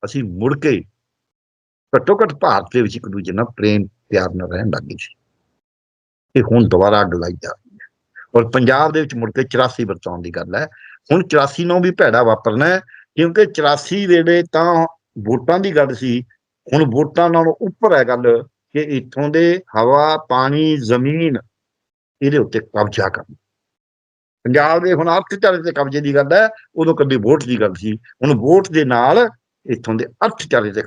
ਅਸੀਂ ਮੁੜ ਕੇ ਘੱਟੋ ਘੱਟ ਭਾਰਤ ਦੇ ਵਿੱਚ ਇੱਕ ਦੂਜੇ ਨਾਲ ਪ੍ਰੇਮ ਪਿਆਰ ਨਾਲ ਰਹਿਣ ਲੱਗੇ ਸੀ। ਇਹ ਹੁਣ ਦੁਬਾਰਾ ਅੱਗ ਲਾਈ ਜਾ ਔਰ ਪੰਜਾਬ ਦੇ ਵਿੱਚ ਮੁੜ ਕੇ 84 ਵਰਤਾਉਣ ਦੀ ਗੱਲ ਹੈ। ਹੁਣ 84 ਨੂੰ ਵੀ ਭੈੜਾ ਵਾਪਰਨਾ ਕਿਉਂਕਿ 84 ਵੇਲੇ ਤਾਂ ਵੋਟਾਂ ਦੀ ਗੱਲ ਸੀ। ਹੁਣ ਵੋਟਾਂ ਨਾਲੋਂ ਉੱਪਰ ਹੈ ਗੱਲ ਕਿ ਇੱਥੋਂ ਦੇ ਹਵਾ, ਪਾਣੀ, ਜ਼ਮੀਨ ਇਹਦੇ ਉੱਤੇ ਕਬਜ਼ਾ ਕਰਨਾ। ਪੰਜਾਬ ਦੇ ਹੁਣ ਅਰਥਚਾਰੇ ਤੇ ਕਬਜ਼ੇ ਦੀ ਗੱਲ ਹੈ, ਉਦੋਂ ਕਦੀ ਵੋਟ ਦੀ ਗੱਲ ਸੀ। ਹੁਣ ਵੋਟ ਦੇ ਨਾਲ ਇੱਥੋਂ ਦੇ ਅਰਥਚਾਰੇ ਤੇ